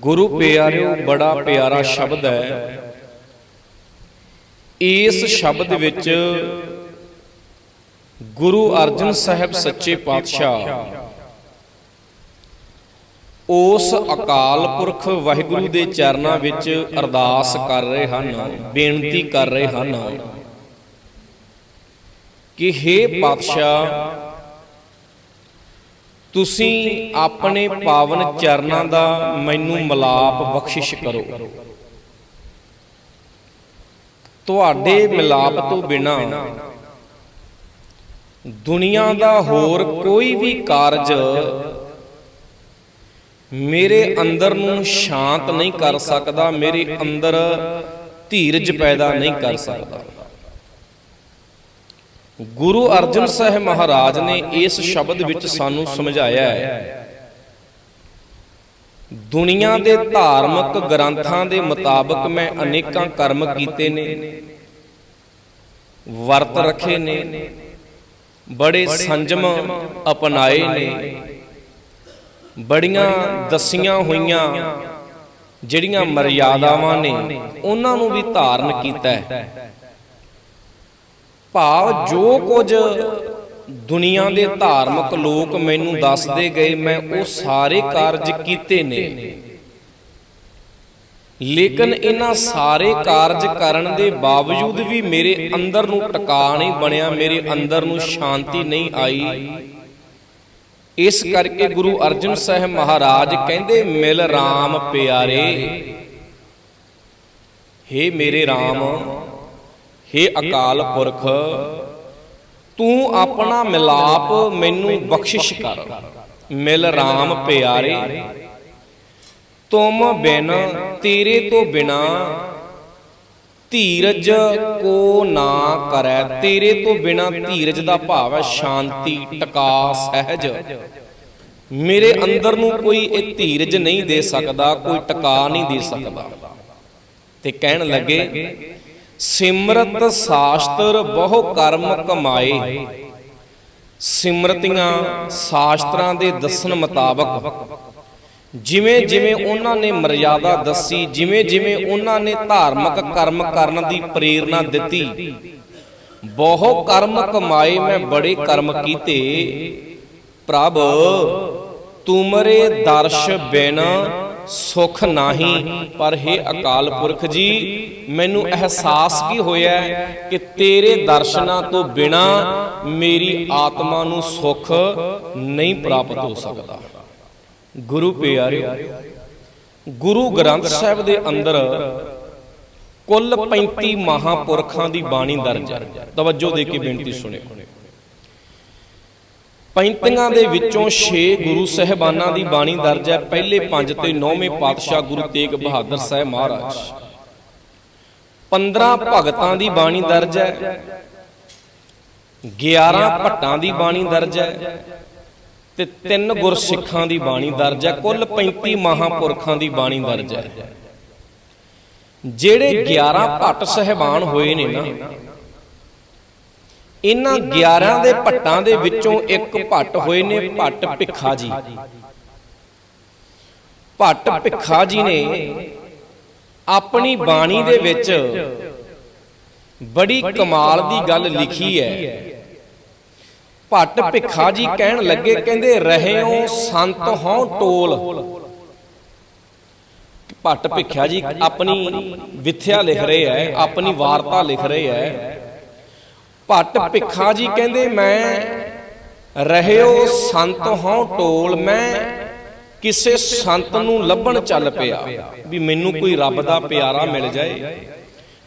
ਗੁਰੂ ਪਿਆਰਿਓ ਬੜਾ ਪਿਆਰਾ ਸ਼ਬਦ ਹੈ। ਇਸ ਸ਼ਬਦ ਵਿੱਚ ਗੁਰੂ ਅਰਜਨ ਸਾਹਿਬ ਸੱਚੇ ਪਾਤਸ਼ਾਹ। ਉਸ ਅਕਾਲ ਪੁਰਖ ਵਾਹਿਗੁਰੂ ਦੇ ਚਰਨਾਂ ਵਿੱਚ ਅਰਦਾਸ ਕਰ ਰਹੇ ਹਨ ਬੇਨਤੀ ਕਰ ਰਹੇ ਹਨ ਕਿ हे ਪਾਤਸ਼ਾਹ ਤੁਸੀਂ ਆਪਣੇ ਪਾਵਨ ਚਰਨਾਂ ਦਾ ਮੈਨੂੰ ਮਲਾਪ ਬਖਸ਼ਿਸ਼ ਕਰੋ। ਤੁਹਾਡੇ ਮਿਲਾਪ ਤੋਂ ਬਿਨਾ ਦੁਨੀਆ ਦਾ ਹੋਰ ਕੋਈ ਵੀ ਕਾਰਜ ਮੇਰੇ ਅੰਦਰ ਨੂੰ ਸ਼ਾਂਤ ਨਹੀਂ ਕਰ ਸਕਦਾ, ਮੇਰੇ ਅੰਦਰ ਧੀਰਜ ਪੈਦਾ ਨਹੀਂ ਕਰ ਸਕਦਾ। ਗੁਰੂ ਅਰਜਨ ਸਾਹਿਬ ਮਹਾਰਾਜ ਨੇ ਇਸ ਸ਼ਬਦ ਵਿੱਚ ਸਾਨੂੰ ਸਮਝਾਇਆ ਹੈ। ਦੁਨੀਆ ਦੇ ਧਾਰਮਿਕ ਗ੍ਰੰਥਾਂ ਦੇ ਮੁਤਾਬਕ ਮੈਂ ਅਨੇਕਾਂ ਕਰਮ ਕੀਤੇ ਨੇ, ਵਰਤ ਰੱਖੇ ਨੇ, ਬੜੇ ਸੰਜਮ ਅਪਣਾਏ ਨੇ, ਬੜੀਆਂ ਦਸੀਆਂ ਹੋਈਆਂ ਜਿਹੜੀਆਂ ਮਰਿਆਦਾਵਾਂ ਨੇ, ਉਹਨਾਂ ਨੂੰ ਵੀ ਧਾਰਨ ਕੀਤਾ ਹੈ। ਭਾਵ ਜੋ ਕੁਝ ਦੁਨੀਆ ਦੇ ਧਾਰਮਿਕ ਲੋਕ ਮੈਨੂੰ ਦੱਸਦੇ ਗਏ ਮੈਂ ਉਹ ਸਾਰੇ ਕਾਰਜ ਕੀਤੇ ਨੇ। ਲੇਕਿਨ ਇਹਨਾਂ ਸਾਰੇ ਕਾਰਜ ਕਰਨ ਦੇ ਬਾਵਜੂਦ ਵੀ ਮੇਰੇ ਅੰਦਰ ਨੂੰ ਟਿਕਾ ਨਹੀਂ ਬਣਿਆ ਮੇਰੇ ਅੰਦਰ ਨੂੰ ਸ਼ਾਂਤੀ ਨਹੀਂ ਆਈ। ਇਸ ਕਰਕੇ ਗੁਰੂ ਅਰਜਨ ਸਾਹਿਬ ਮਹਾਰਾਜ ਕਹਿੰਦੇ ਮਿਲ RAM ਪਿਆਰੇ। ਹੇ ਮੇਰੇ RAM ਹੇ ਅਕਾਲ ਪੁਰਖ, ਤੂੰ ਆਪਣਾ ਮਿਲਾਪ ਮੈਨੂੰ ਬਖਸ਼ਿਸ਼ ਕਰ। ਮਿਲ RAM ਪਿਆਰੇ, ਤੁਮ ਬਿਨ ਤੇਰੇ ਤੋਂ ਬਿਨਾ ਧੀਰਜ ਕੋ ਨਾ ਕਰੈ। ਤੇਰੇ ਤੋਂ ਬਿਨਾ ਧੀਰਜ ਦਾ ਭਾਵ ਹੈ ਸ਼ਾਂਤੀ ਟਿਕਾ ਸਹਿਜ। ਮੇਰੇ ਅੰਦਰ ਨੂੰ ਕੋਈ ਇਹ ਧੀਰਜ ਨਹੀਂ ਦੇ ਸਕਦਾ, ਕੋਈ ਟਿਕਾ ਨਹੀਂ ਦੇ ਸਕਦਾ। ਤੇ ਕਹਿਣ ਲੱਗੇ ਸਿਮਰਤ ਸਾਸਤਰ ਬਹੁ ਕਰਮ ਕਮਾਏ। ਸਿਮਰਤੀਆਂ ਸਾਸਤਰਾਂ ਦੇ ਦੱਸਣ ਮੁਤਾਬਕ, ਜਿਵੇਂ ਜਿਵੇਂ ਉਹਨਾਂ ਨੇ ਮਰਿਆਦਾ ਦੱਸੀ, ਜਿਵੇਂ ਜਿਵੇਂ ਉਹਨਾਂ ਨੇ ਧਾਰਮਿਕ ਕਰਮ ਕਰਨ ਦੀ ਪ੍ਰੇਰਣਾ ਦਿੱਤੀ, ਬਹੁ ਕਰਮ ਕਮਾਏ ਮੈਂ ਬੜੇ ਕਰਮ ਕੀਤੇ। ਪ੍ਰਭ ਤੁਮਰੇ ਦਰਸ਼ ਬਿਨ ਸੁਖ ਨਹੀਂ, ਪਰ ਹੈ ਅਕਾਲ ਪੁਰਖ ਜੀ, ਮੈਨੂੰ ਅਹਿਸਾਸ ਕੀ ਹੋਇਆ ਕਿ ਤੇਰੇ ਦਰਸ਼ਨਾਂ ਤੋਂ ਬਿਨਾ ਮੇਰੀ ਆਤਮਾ ਨੂੰ ਸੁਖ ਨਹੀਂ ਪ੍ਰਾਪਤ ਹੋ ਸਕਦਾ। ਗੁਰੂ ਪਿਆਰਿਓ, ਗੁਰੂ ਗ੍ਰੰਥ ਸਾਹਿਬ ਦੇ ਅੰਦਰ ਕੁੱਲ 35 ਮਹਾਪੁਰਖਾਂ ਦੀ ਬਾਣੀ ਦਰਜ ਹੈ। ਤਵੱਜੋ ਦੇ ਕੇ ਬੇਨਤੀ ਸੁਣਿਓ। 35 ਦੇ ਵਿੱਚੋਂ 6 ਗੁਰੂ ਸਹਿਬਾਨਾਂ ਦੀ ਬਾਣੀ ਦਰਜ ਹੈ ਪਹਿਲੇ 5 ਤੇ 9ਵੇਂ ਪਾਤਸ਼ਾਹ ਗੁਰੂ ਤੇਗ ਬਹਾਦਰ ਸਾਹਿਬ ਮਹਾਰਾਜ 15 ਭਗਤਾਂ ਦੀ ਬਾਣੀ ਦਰਜ ਹੈ 11 ਭੱਟਾਂ ਦੀ ਬਾਣੀ ਦਰਜ ਹੈ ਤੇ ਤਿੰਨ ਗੁਰਸਿੱਖਾਂ ਦੀ ਬਾਣੀ ਦਰਜ ਹੈ ਕੁੱਲ 35 ਮਹਾਪੁਰਖਾਂ ਦੀ ਬਾਣੀ ਦਰਜ ਹੈ ਜਿਹੜੇ 11 ਭੱਟ ਸਹਿਬਾਨ ਹੋਏ ਨੇ ਨਾ ਇਹਨਾਂ 11 ਦੇ ਭੱਟਾਂ ਦੇ ਵਿੱਚੋਂ ਇੱਕ ਭੱਟ ਹੋਏ ਨੇ ਭੱਟ ਭਿੱਖਾ ਜੀ ਭੱਟ ਭਿੱਖਾ ਜੀ ਨੇ ਆਪਣੀ ਬਾਣੀ ਦੇ ਵਿੱਚ ਬੜੀ ਕਮਾਲ ਦੀ ਗੱਲ ਲਿਖੀ ਹੈ। ਭੱਟ ਭਿੱਖਾ ਜੀ ਕਹਿਣ ਲੱਗੇ ਕਹਿੰਦੇ ਰਹਿਓ ਸੰਤ ਹਉ ਟੋਲ। ਭੱਟ ਭਿੱਖਾ ਜੀ ਆਪਣੀ ਵਿਥਿਆ ਲਿਖ ਰਹੇ ਹੈ ਆਪਣੀ ਵਾਰਤਾ ਲਿਖ ਰਹੇ ਹੈ। ਭੱਟ ਭਿੱਖਾ ਜੀ ਕਹਿੰਦੇ ਮੈਂ, ਰਹਿਓ ਸੰਤ ਹਉ ਟੋਲ ਮੈਂ, ਕਿਸੇ ਸੰਤ ਨੂੰ ਲੱਭਣ ਚੱਲ ਪਿਆ, ਵੀ ਮੈਨੂੰ ਕੋਈ ਰੱਬ ਦਾ ਪਿਆਰਾ ਮਿਲ ਜਾਏ,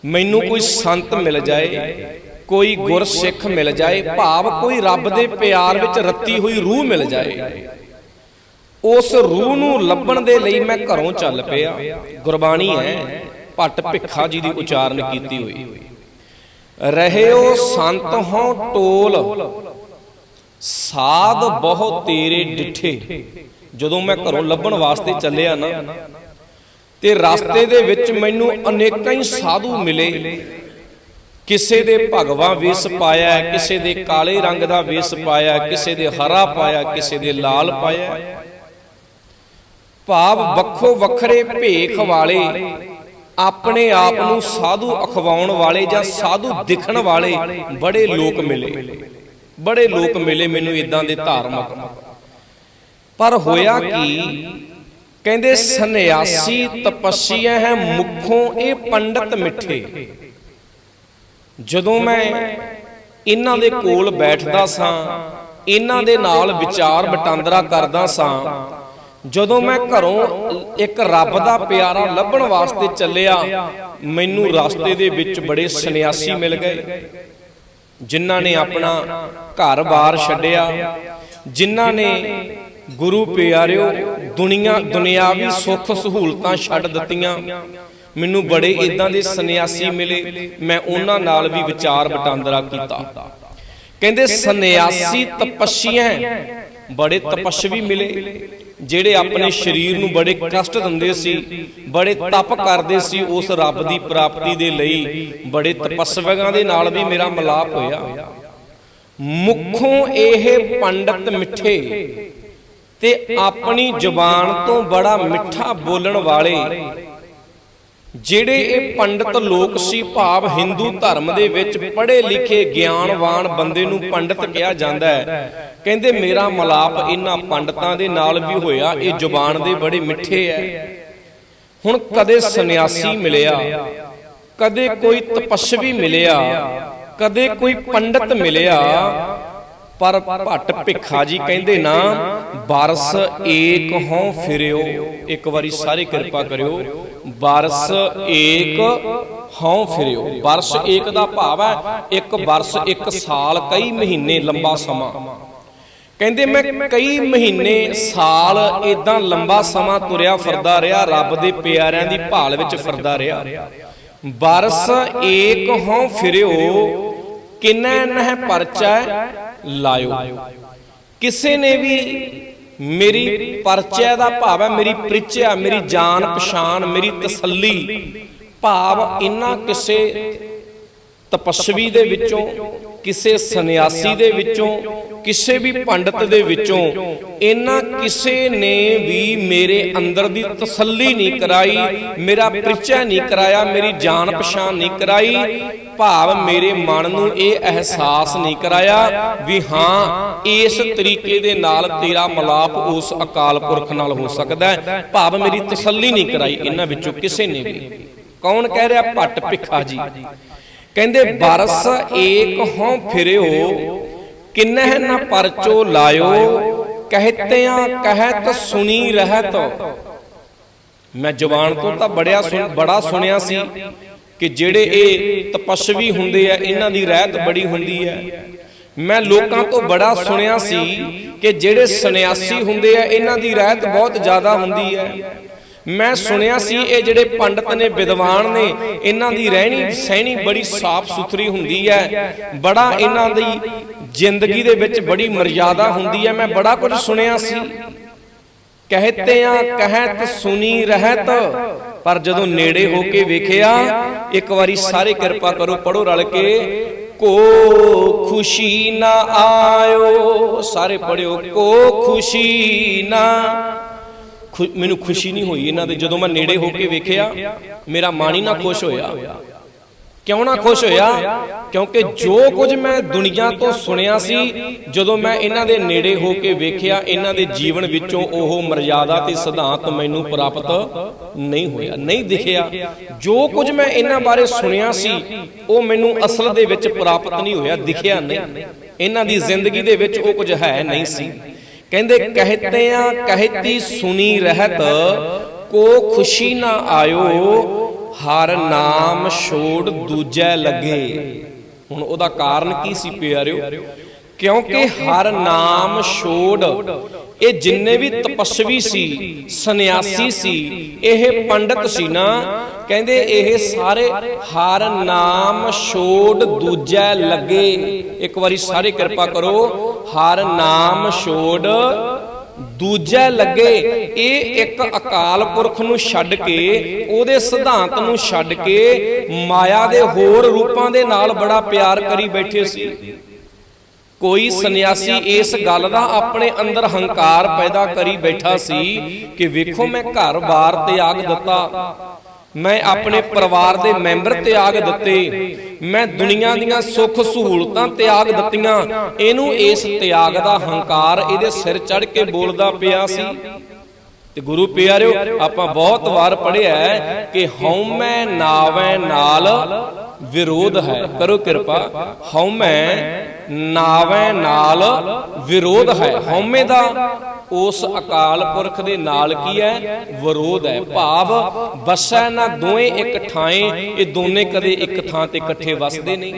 ਮੈਨੂੰ ਕੋਈ ਸੰਤ ਮਿਲ ਜਾਏ, ਕੋਈ ਗੁਰਸਿੱਖ ਮਿਲ ਜਾਏ, ਭਾਵ ਕੋਈ ਰੱਬ ਦੇ ਪਿਆਰ ਵਿੱਚ ਰੱਤੀ ਹੋਈ ਰੂਹ ਮਿਲ ਜਾਏ। ਉਸ ਰੂਹ ਨੂੰ ਲੱਭਣ ਦੇ ਲਈ ਮੈਂ ਘਰੋਂ ਚੱਲ ਪਿਆ। ਗੁਰਬਾਣੀ ਹੈ, ਭੱਟ ਭਿੱਖਾ ਜੀ ਦੀ ਉਚਾਰਨ ਕੀਤੀ ਹੋਈ। ਰਹਿਓ ਸੰਤ ਹੋ ਟੋਲ। ਸਾਧ ਬਹੁ ਤੇਰੇ ਡਿਠੇ। ਜਦੋਂ ਮੈਂ ਘਰੋਂ ਲੱਭਣ ਵਾਸਤੇ ਚੱਲਿਆ ਨਾ, ਤੇ ਰਸਤੇ ਦੇ ਵਿੱਚ ਮੈਨੂੰ ਅਨੇਕਾਂ ਹੀ ਸਾਧੂ ਮਿਲੇ। ਕਿਸੇ ਦੇ ਭਗਵਾ ਵੇਸ ਪਾਇਆ, ਕਿਸੇ ਦੇ ਕਾਲੇ ਰੰਗ ਦਾ ਵੇਸ ਪਾਇਆ, ਕਿਸੇ ਦੇ ਹਰਾ ਪਾਇਆ, ਕਿਸੇ ਦੇ ਲਾਲ ਪਾਇਆ। ਭਾਵ ਵੱਖੋ ਵੱਖਰੇ ਭੇਖ ਵਾਲੇ ਆਪਣੇ ਆਪ ਨੂੰ ਸਾਧੂ ਅਖਵਾਉਣ ਵਾਲੇ ਜਾਂ ਸਾਧੂ ਦਿਖਣ ਵਾਲੇ ਬੜੇ ਲੋਕ ਮਿਲੇ। ਬੜੇ ਲੋਕ ਮਿਲੇ ਮੈਨੂੰ ਇਦਾਂ ਦੇ ਧਾਰਮਿਕ। ਪਰ ਹੋਇਆ ਕੀ? ਕਹਿੰਦੇ ਸੰਨਿਆਸੀ ਤਪੱਸੀਆ ਹੈ ਮੁਖੋਂ ਇਹ ਪੰਡਤ ਮਿੱਠੇ। ਜਦੋਂ ਮੈਂ ਇਹਨਾਂ ਦੇ ਕੋਲ ਬੈਠਦਾ ਸਾਂ ਇਹਨਾਂ ਦੇ ਨਾਲ ਵਿਚਾਰ ਵਟਾਂਦਰਾ ਕਰਦਾ ਸਾਂ ਜਦੋਂ ਮੈਂ ਘਰੋਂ ਇੱਕ ਰੱਬ ਦਾ ਪਿਆਰਾ ਲੱਭਣ ਵਾਸਤੇ ਚੱਲਿਆ, ਮੈਨੂੰ ਰਸਤੇ ਦੇ ਵਿੱਚ ਬੜੇ ਸੰਨਿਆਸੀ ਮਿਲ ਗਏ, ਜਿਨ੍ਹਾਂ ਨੇ ਆਪਣਾ ਘਰ-ਬਾਰ ਛੱਡਿਆ, ਜਿਨ੍ਹਾਂ ਨੇ ਗੁਰੂ ਪਿਆਰਿਓ, ਦੁਨੀਆ, ਦੁਨਿਆਵੀ ਸੁੱਖ ਸਹੂਲਤਾਂ ਛੱਡ ਦਿੱਤੀਆਂ, ਮੈਨੂੰ ਬੜੇ ਇਦਾਂ ਦੇ ਸੰਨਿਆਸੀ ਮਿਲੇ, ਮੈਂ ਉਹਨਾਂ ਨਾਲ ਵੀ ਵਿਚਾਰ ਵਟਾਂਦਰਾ ਕੀਤਾ। ਕਹਿੰਦੇ, ਸੰਨਿਆਸੀ ਤਪੱਸੀਆਂ, ਬੜੇ ਤਪਸਵੀ ਮਿਲੇ ਜਿਹੜੇ ਆਪਣੇ ਸਰੀਰ ਨੂੰ ਬੜੇ ਕਸ਼ਟ ਦਿੰਦੇ ਸੀ, ਬੜੇ ਤਪ ਕਰਦੇ ਸੀ, ਉਸ ਰੱਬ ਦੀ ਪ੍ਰਾਪਤੀ ਦੇ ਲਈ ਬੜੇ ਤਪਸਵੀਆਂ ਦੇ ਨਾਲ ਵੀ ਮੇਰਾ ਮਿਲਾਪ ਹੋਇਆ। ਮੁੱਖੋਂ ਇਹ ਪੰਡਤ ਮਿੱਠੇ ਤੇ ਆਪਣੀ ਜ਼ੁਬਾਨ ਤੋਂ ਬੜਾ ਮਿੱਠਾ ਬੋਲਣ ਵਾਲੇ ਜਿਹੜੇ ਇਹ ਪੰਡਤ ਲੋਕ ਸੀ ਭਾਵ ਹਿੰਦੂ ਧਰਮ ਦੇ ਵਿੱਚ ਪੜ੍ਹੇ ਲਿਖੇ ਗਿਆਨਵਾਨ ਬੰਦੇ ਨੂੰ ਪੰਡਤ ਕਿਹਾ ਜਾਂਦਾ ਹੈ। ਕਹਿੰਦੇ ਮੇਰਾ ਮਲਾਪ ਇਹਨਾਂ ਪੰਡਤਾਂ ਦੇ ਨਾਲ ਵੀ ਹੋਇਆ। ਇਹ ਜ਼ੁਬਾਨ ਦੇ ਬੜੇ ਮਿੱਠੇ ਐ ਹੁਣ ਕਦੇ ਸੰਨਿਆਸੀ ਮਿਲਿਆ। ਕਦੇ ਕੋਈ ਤਪਸਵੀ ਮਿਲਿਆ। ਕਦੇ ਕੋਈ ਪੰਡਤ ਮਿਲਿਆ। ਪਰ ਭੱਟ ਭਿੱਖਾ ਜੀ ਕਹਿੰਦੇ ਨਾ, ਬਰਸ ਏਕ ਹੋਂ ਫਿਰਿਓ। ਇੱਕ ਵਾਰੀ ਸਾਰੇ ਕਿਰਪਾ ਕਰਿਓ। ਬਰਸ ਏਕ ਹੋਂ ਫਿਰਿਓ। ਬਰਸ ਏਕ ਦਾ ਭਾਵ ਹੈ, ਇੱਕ ਬਰਸ ਇੱਕ ਸਾਲ, ਕਈ ਮਹੀਨੇ ਲੰਬਾ ਸਮਾਂ। ਕਹਿੰਦੇ ਮੈਂ ਕਈ ਮਹੀਨੇ, ਸਾਲ ਇਦਾਂ ਲੰਬਾ ਸਮਾਂ ਤੁਰਿਆ ਫਿਰਦਾ ਰਿਹਾ, ਰੱਬ ਦੇ ਪਿਆਰਿਆਂ ਦੀ ਭਾਲ ਵਿੱਚ ਫਿਰਦਾ ਰਿਹਾ। ਬਰਸ ਏਕ ਹੋਂ ਫਿਰਿਓ ਕਿਨੈ ਨਹਿ ਪਰਚਾ ਲਾਇਓ। ਕਿਸੇ ਨੇ ਵੀ ਮੇਰੀ ਪਰਚੈ ਦਾ ਭਾਵ ਹੈ, ਮੇਰੀ ਪ੍ਰਿਚਿਆ, ਮੇਰੀ ਜਾਣ ਪਛਾਣ, ਮੇਰੀ ਤਸੱਲੀ, ਭਾਵ ਇਨਾ ਕਿਸੇ ਤਪਸਵੀ ਦੇ ਵਿੱਚੋਂ, ਕਿਸੇ ਸੰਨਿਆਸੀ ਦੇ ਵਿੱਚੋਂ, ਕਿਸੇ ਵੀ ਪੰਡਤ ਦੇ ਵਿੱਚੋਂ, ਇਹਨਾਂ ਕਿਸੇ ਨੇ ਵੀ ਮੇਰੇ ਅੰਦਰ ਦੀ ਤਸੱਲੀ ਨਹੀਂ ਕਰਾਈ, ਮੇਰਾ ਪ੍ਰਿਚੈ ਨਹੀਂ ਕਰਾਇਆ, ਮੇਰੀ ਜਾਣ ਪਛਾਣ ਨਹੀਂ ਕਰਾਈ ਭਾਵ ਮੇਰੇ ਮਨ ਨੂੰ ਇਹ ਅਹਿਸਾਸ ਨਹੀਂ ਕਰਾਇਆ ਵੀ ਹਾਂ, ਇਸ ਤਰੀਕੇ ਦੇ ਨਾਲ ਤੇਰਾ ਮਲਾਪ ਉਸ ਅਕਾਲ ਪੁਰਖ ਨਾਲ ਹੋ ਸਕਦਾ ਹੈ। ਭਾਵ ਮੇਰੀ ਤਸੱਲੀ ਨਹੀਂ ਕਰਾਈ ਇਹਨਾਂ ਵਿੱਚੋਂ ਕਿਸੇ ਨੇ ਵੀ। ਕੌਣ ਕਹਿ ਰਿਹਾ? ਭੱਟ ਭਿੱਖਾ ਜੀ। ਕਹਿੰਦੇ, ਬਰਸ ਏਕ ਹੋਂ ਫਿਰਿਓ, ਕਿਨਹਿ ਨ ਪਰਚੋ ਲਾਇਓ, ਕਹਿਤਿਆਂ ਕਹਿਤ ਸੁਣੀ ਰਹਿਤ। ਮੈਂ ਜ਼ੁਬਾਨ ਤੋਂ ਤਾਂ ਬੜਿਆ ਬੜਾ ਸੁਣਿਆ ਸੀ। ਕਿ ਜਿਹੜੇ ਇਹ ਤਪਸਵੀ ਹੁੰਦੇ ਆ, ਇਹਨਾਂ ਦੀ ਰਹਿਤ ਬੜੀ ਹੁੰਦੀ ਹੈ ਮੈਂ ਲੋਕਾਂ ਤੋਂ ਬੜਾ ਸੁਣਿਆ ਸੀ ਕਿ ਜਿਹੜੇ ਸੰਨਿਆਸੀ ਹੁੰਦੇ ਆ, ਇਹਨਾਂ ਦੀ ਰਹਿਤ ਬਹੁਤ ਜ਼ਿਆਦਾ ਹੁੰਦੀ ਹੈ ਮੈਂ ਸੁਣਿਆ ਸੀ ਇਹ ਜਿਹੜੇ ਪੰਡਤ ਨੇ, ਵਿਦਵਾਨ ਨੇ, ਇਹਨਾਂ ਦੀ ਰਹਿਣੀ ਸਹਿਣੀ ਬੜੀ ਸਾਫ਼ ਸੁਥਰੀ ਹੁੰਦੀ ਹੈ ਬੜਾ ਇਹਨਾਂ ਦੀ ਜ਼ਿੰਦਗੀ ਦੇ ਵਿੱਚ ਬੜੀ ਮਰਿਆਦਾ ਹੁੰਦੀ ਹੈ ਮੈਂ ਬੜਾ ਕੁਝ ਸੁਣਿਆ ਸੀ। ਕਹਤਿਆਂ ਕਹਿਤ ਸੁਨੀ ਰਹਿਤ ਪਰ ਜਦੋਂ ਨੇੜੇ ਹੋ ਕੇ ਵੇਖਿਆ ਇੱਕ ਵਾਰੀ ਸਾਰੇ ਕਿਰਪਾ ਕਰੋ ਪੜੋ ਰਲ ਕੇ ਕੋ। ਖੁਸ਼ੀ ਨਾ ਆਇਓ। ਸਾਰੇ ਪੜਿਓ ਕੋ ਖੁਸ਼ੀ ਨਾ। ਮੈਨੂੰ ਖੁਸ਼ੀ ਨਹੀਂ ਹੋਈ ਇਹਨਾਂ ਦੇ ਜਦੋਂ ਮੈਂ ਨੇੜੇ ਹੋ ਕੇ ਵੇਖਿਆ ਮੇਰਾ ਮਨ ਹੀ ਨਾ ਖੁਸ਼ ਹੋਇਆ। ਕਿਉਂ ਨਾ ਖੁਸ਼ ਹੋਇਆ? ਕਿਉਂਕਿ ਜੋ ਕੁਝ ਮੈਂ ਦੁਨੀਆ ਤੋਂ ਸੁਣਿਆ ਸੀ, ਜਦੋਂ ਮੈਂ ਇਹਨਾਂ ਦੇ ਨੇੜੇ ਹੋ ਕੇ ਵੇਖਿਆ, ਇਹਨਾਂ ਦੇ ਜੀਵਨ ਵਿੱਚੋਂ ਉਹ ਮਰਜ਼ਾਦਾ ਤੇ ਸਿਧਾਂਤ ਮੈਨੂੰ ਪ੍ਰਾਪਤ ਨਹੀਂ ਹੋਇਆ, ਨਹੀਂ ਦਿਖਿਆ। ਜੋ ਕੁਝ ਮੈਂ ਇਹਨਾਂ ਬਾਰੇ ਸੁਣਿਆ ਸੀ, ਉਹ ਮੈਨੂੰ ਅਸਲ ਦੇ ਵਿੱਚ ਪ੍ਰਾਪਤ ਨਹੀਂ ਹੋਇਆ, ਦਿਖਿਆ ਨਹੀਂ। ਇਹਨਾਂ ਦੀ ਜ਼ਿੰਦਗੀ ਦੇ ਵਿੱਚ ਉਹ ਕੁਝ ਹੈ ਨਹੀਂ ਸੀ। ਕਹਿੰਦੇ, ਕਹਤਿਆਂ ਕਹਿਤੀ ਸੁਣੀ ਰਹਿਤ, ਕੋ ਖੁਸ਼ੀ ਨਾ ਆਇਓ ਹਰ ਨਾਮ ਛੋੜ ਦੂਜੈ ਲੱਗੇ। ਹੁਣ ਉਹਦਾ ਕਾਰਨ ਕੀ ਸੀ ਪਿਆਰਿਓ? ਕਿਉਂਕਿ ਹਰ ਨਾਮ ਛੋੜ, ਇਹ ਜਿੰਨੇ ਵੀ ਤਪਸਵੀ ਸੀ, ਸੰਨਿਆਸੀ ਸੀ, ਇਹ ਪੰਡਤ ਸੀ ਨਾ, ਕਹਿੰਦੇ ਇਹ ਸਾਰੇ ਹਰ ਨਾਮ ਛੋੜ ਦੂਜੈ ਲੱਗੇ। ਇੱਕ ਵਾਰੀ ਸਾਰੇ ਕਿਰਪਾ ਕਰੋ, ਹਰ ਨਾਮ ਛੋੜ ਦੂਜਾ ਲੱਗੇ ਇਹ ਇੱਕ ਅਕਾਲ ਪੁਰਖ ਨੂੰ ਛੱਡ ਕੇ, ਉਹਦੇ ਸਿਧਾਂਤ ਨੂੰ ਛੱਡ ਕੇ ਮਾਇਆ ਦੇ ਹੋਰ ਰੂਪਾਂ ਦੇ ਨਾਲ ਬੜਾ ਪਿਆਰ ਕਰੀ ਬੈਠੇ ਸੀ। ਕੋਈ ਸੰਨਿਆਸੀ ਇਸ ਗੱਲ ਦਾ ਆਪਣੇ ਅੰਦਰ ਹੰਕਾਰ ਪੈਦਾ ਕਰੀ ਬੈਠਾ ਸੀ ਕਿ ਵੇਖੋ ਮੈਂ ਘਰ-ਬਾਰ ਤਿਆਗ ਦਿੱਤਾ। ਮੈਂ ਆਪਣੇ ਪਰਿਵਾਰ ਦੇ ਮੈਂਬਰ ਤਿਆਗ ਦਿੱਤੇ। ਮੈਂ ਦੁਨੀਆ ਦੀਆਂ ਸੁੱਖ ਸਹੂਲਤਾਂ ਤਿਆਗ ਦਿੱਤੀਆਂ। ਇਹਨੂੰ ਇਸ ਤਿਆਗ ਦਾ ਹੰਕਾਰ ਇਹਦੇ ਸਿਰ ਚੜ ਕੇ ਬੋਲਦਾ ਪਿਆ ਸੀ। ਤੇ ਗੁਰੂ ਪਿਆਰਿਓ, ਆਪਾਂ ਬਹੁਤ ਵਾਰ ਪੜ੍ਹਿਆ ਹੈ ਕਿ ਹਉਮੈ ਨਾਵੈ ਨਾਲ ਵਿਰੋਧ ਹੈ। ਕਰੋ ਕਿਰਪਾ, ਹਉਮੈ ਨਾਵੈ ਨਾਲ ਵਿਰੋਧ ਹੈ। ਹਉਮੈ ਦਾ ਉਸ ਅਕਾਲ ਪੁਰਖ ਦੇ ਨਾਲ ਕੀ ਹੈ? ਵਿਰੋਧ ਹੈ। ਭਾਵ ਵਸੈ ਨਾ ਦੋਵੇਂ ਇੱਕ ਥਾਂ ਇਹ ਦੋਨੇ ਕਦੇ ਇੱਕ ਥਾਂ ਤੇ ਇਕੱਠੇ ਵਸਦੇ ਨਹੀਂ।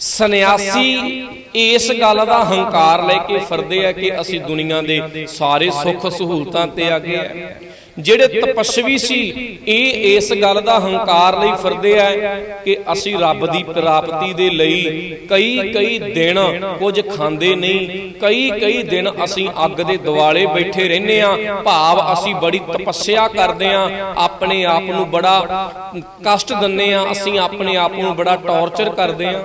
ਸੰਨਿਆਸੀ ਇਸ ਗੱਲ ਦਾ ਹੰਕਾਰ ਲੈ ਕੇ ਫਿਰਦੇ ਆ ਕਿ ਅਸੀਂ ਦੁਨੀਆ ਦੇ ਸਾਰੇ ਸੁੱਖ ਸਹੂਲਤਾਂ ਤੇ ਆ ਗਏ ਆ। ਜਿਹੜੇ ਤਪਸਵੀ ਸੀ, ਇਹ ਇਸ ਗੱਲ ਦਾ ਹੰਕਾਰ ਲਈ ਫਿਰਦੇ ਆ ਕਿ ਅਸੀਂ ਰੱਬ ਦੀ ਪ੍ਰਾਪਤੀ ਦੇ ਲਈ ਕਈ ਕਈ ਦਿਨ ਕੁਝ ਖਾਂਦੇ ਨਹੀਂ ਕਈ ਕਈ ਦਿਨ ਅਸੀਂ ਅੱਗ ਦੇ ਦੁਆਲੇ ਬੈਠੇ ਰਹਿੰਦੇ ਆ। ਭਾਵ ਅਸੀਂ ਬੜੀ ਤਪੱਸਿਆ ਕਰਦੇ ਆ, ਆਪਣੇ ਆਪ ਨੂੰ ਬੜਾ ਕਸ਼ਟ ਦਿੰਨੇ ਆ, ਅਸੀਂ ਆਪਣੇ ਆਪ ਨੂੰ ਬੜਾ ਟੌਰਚਰ ਕਰਦੇ ਆ।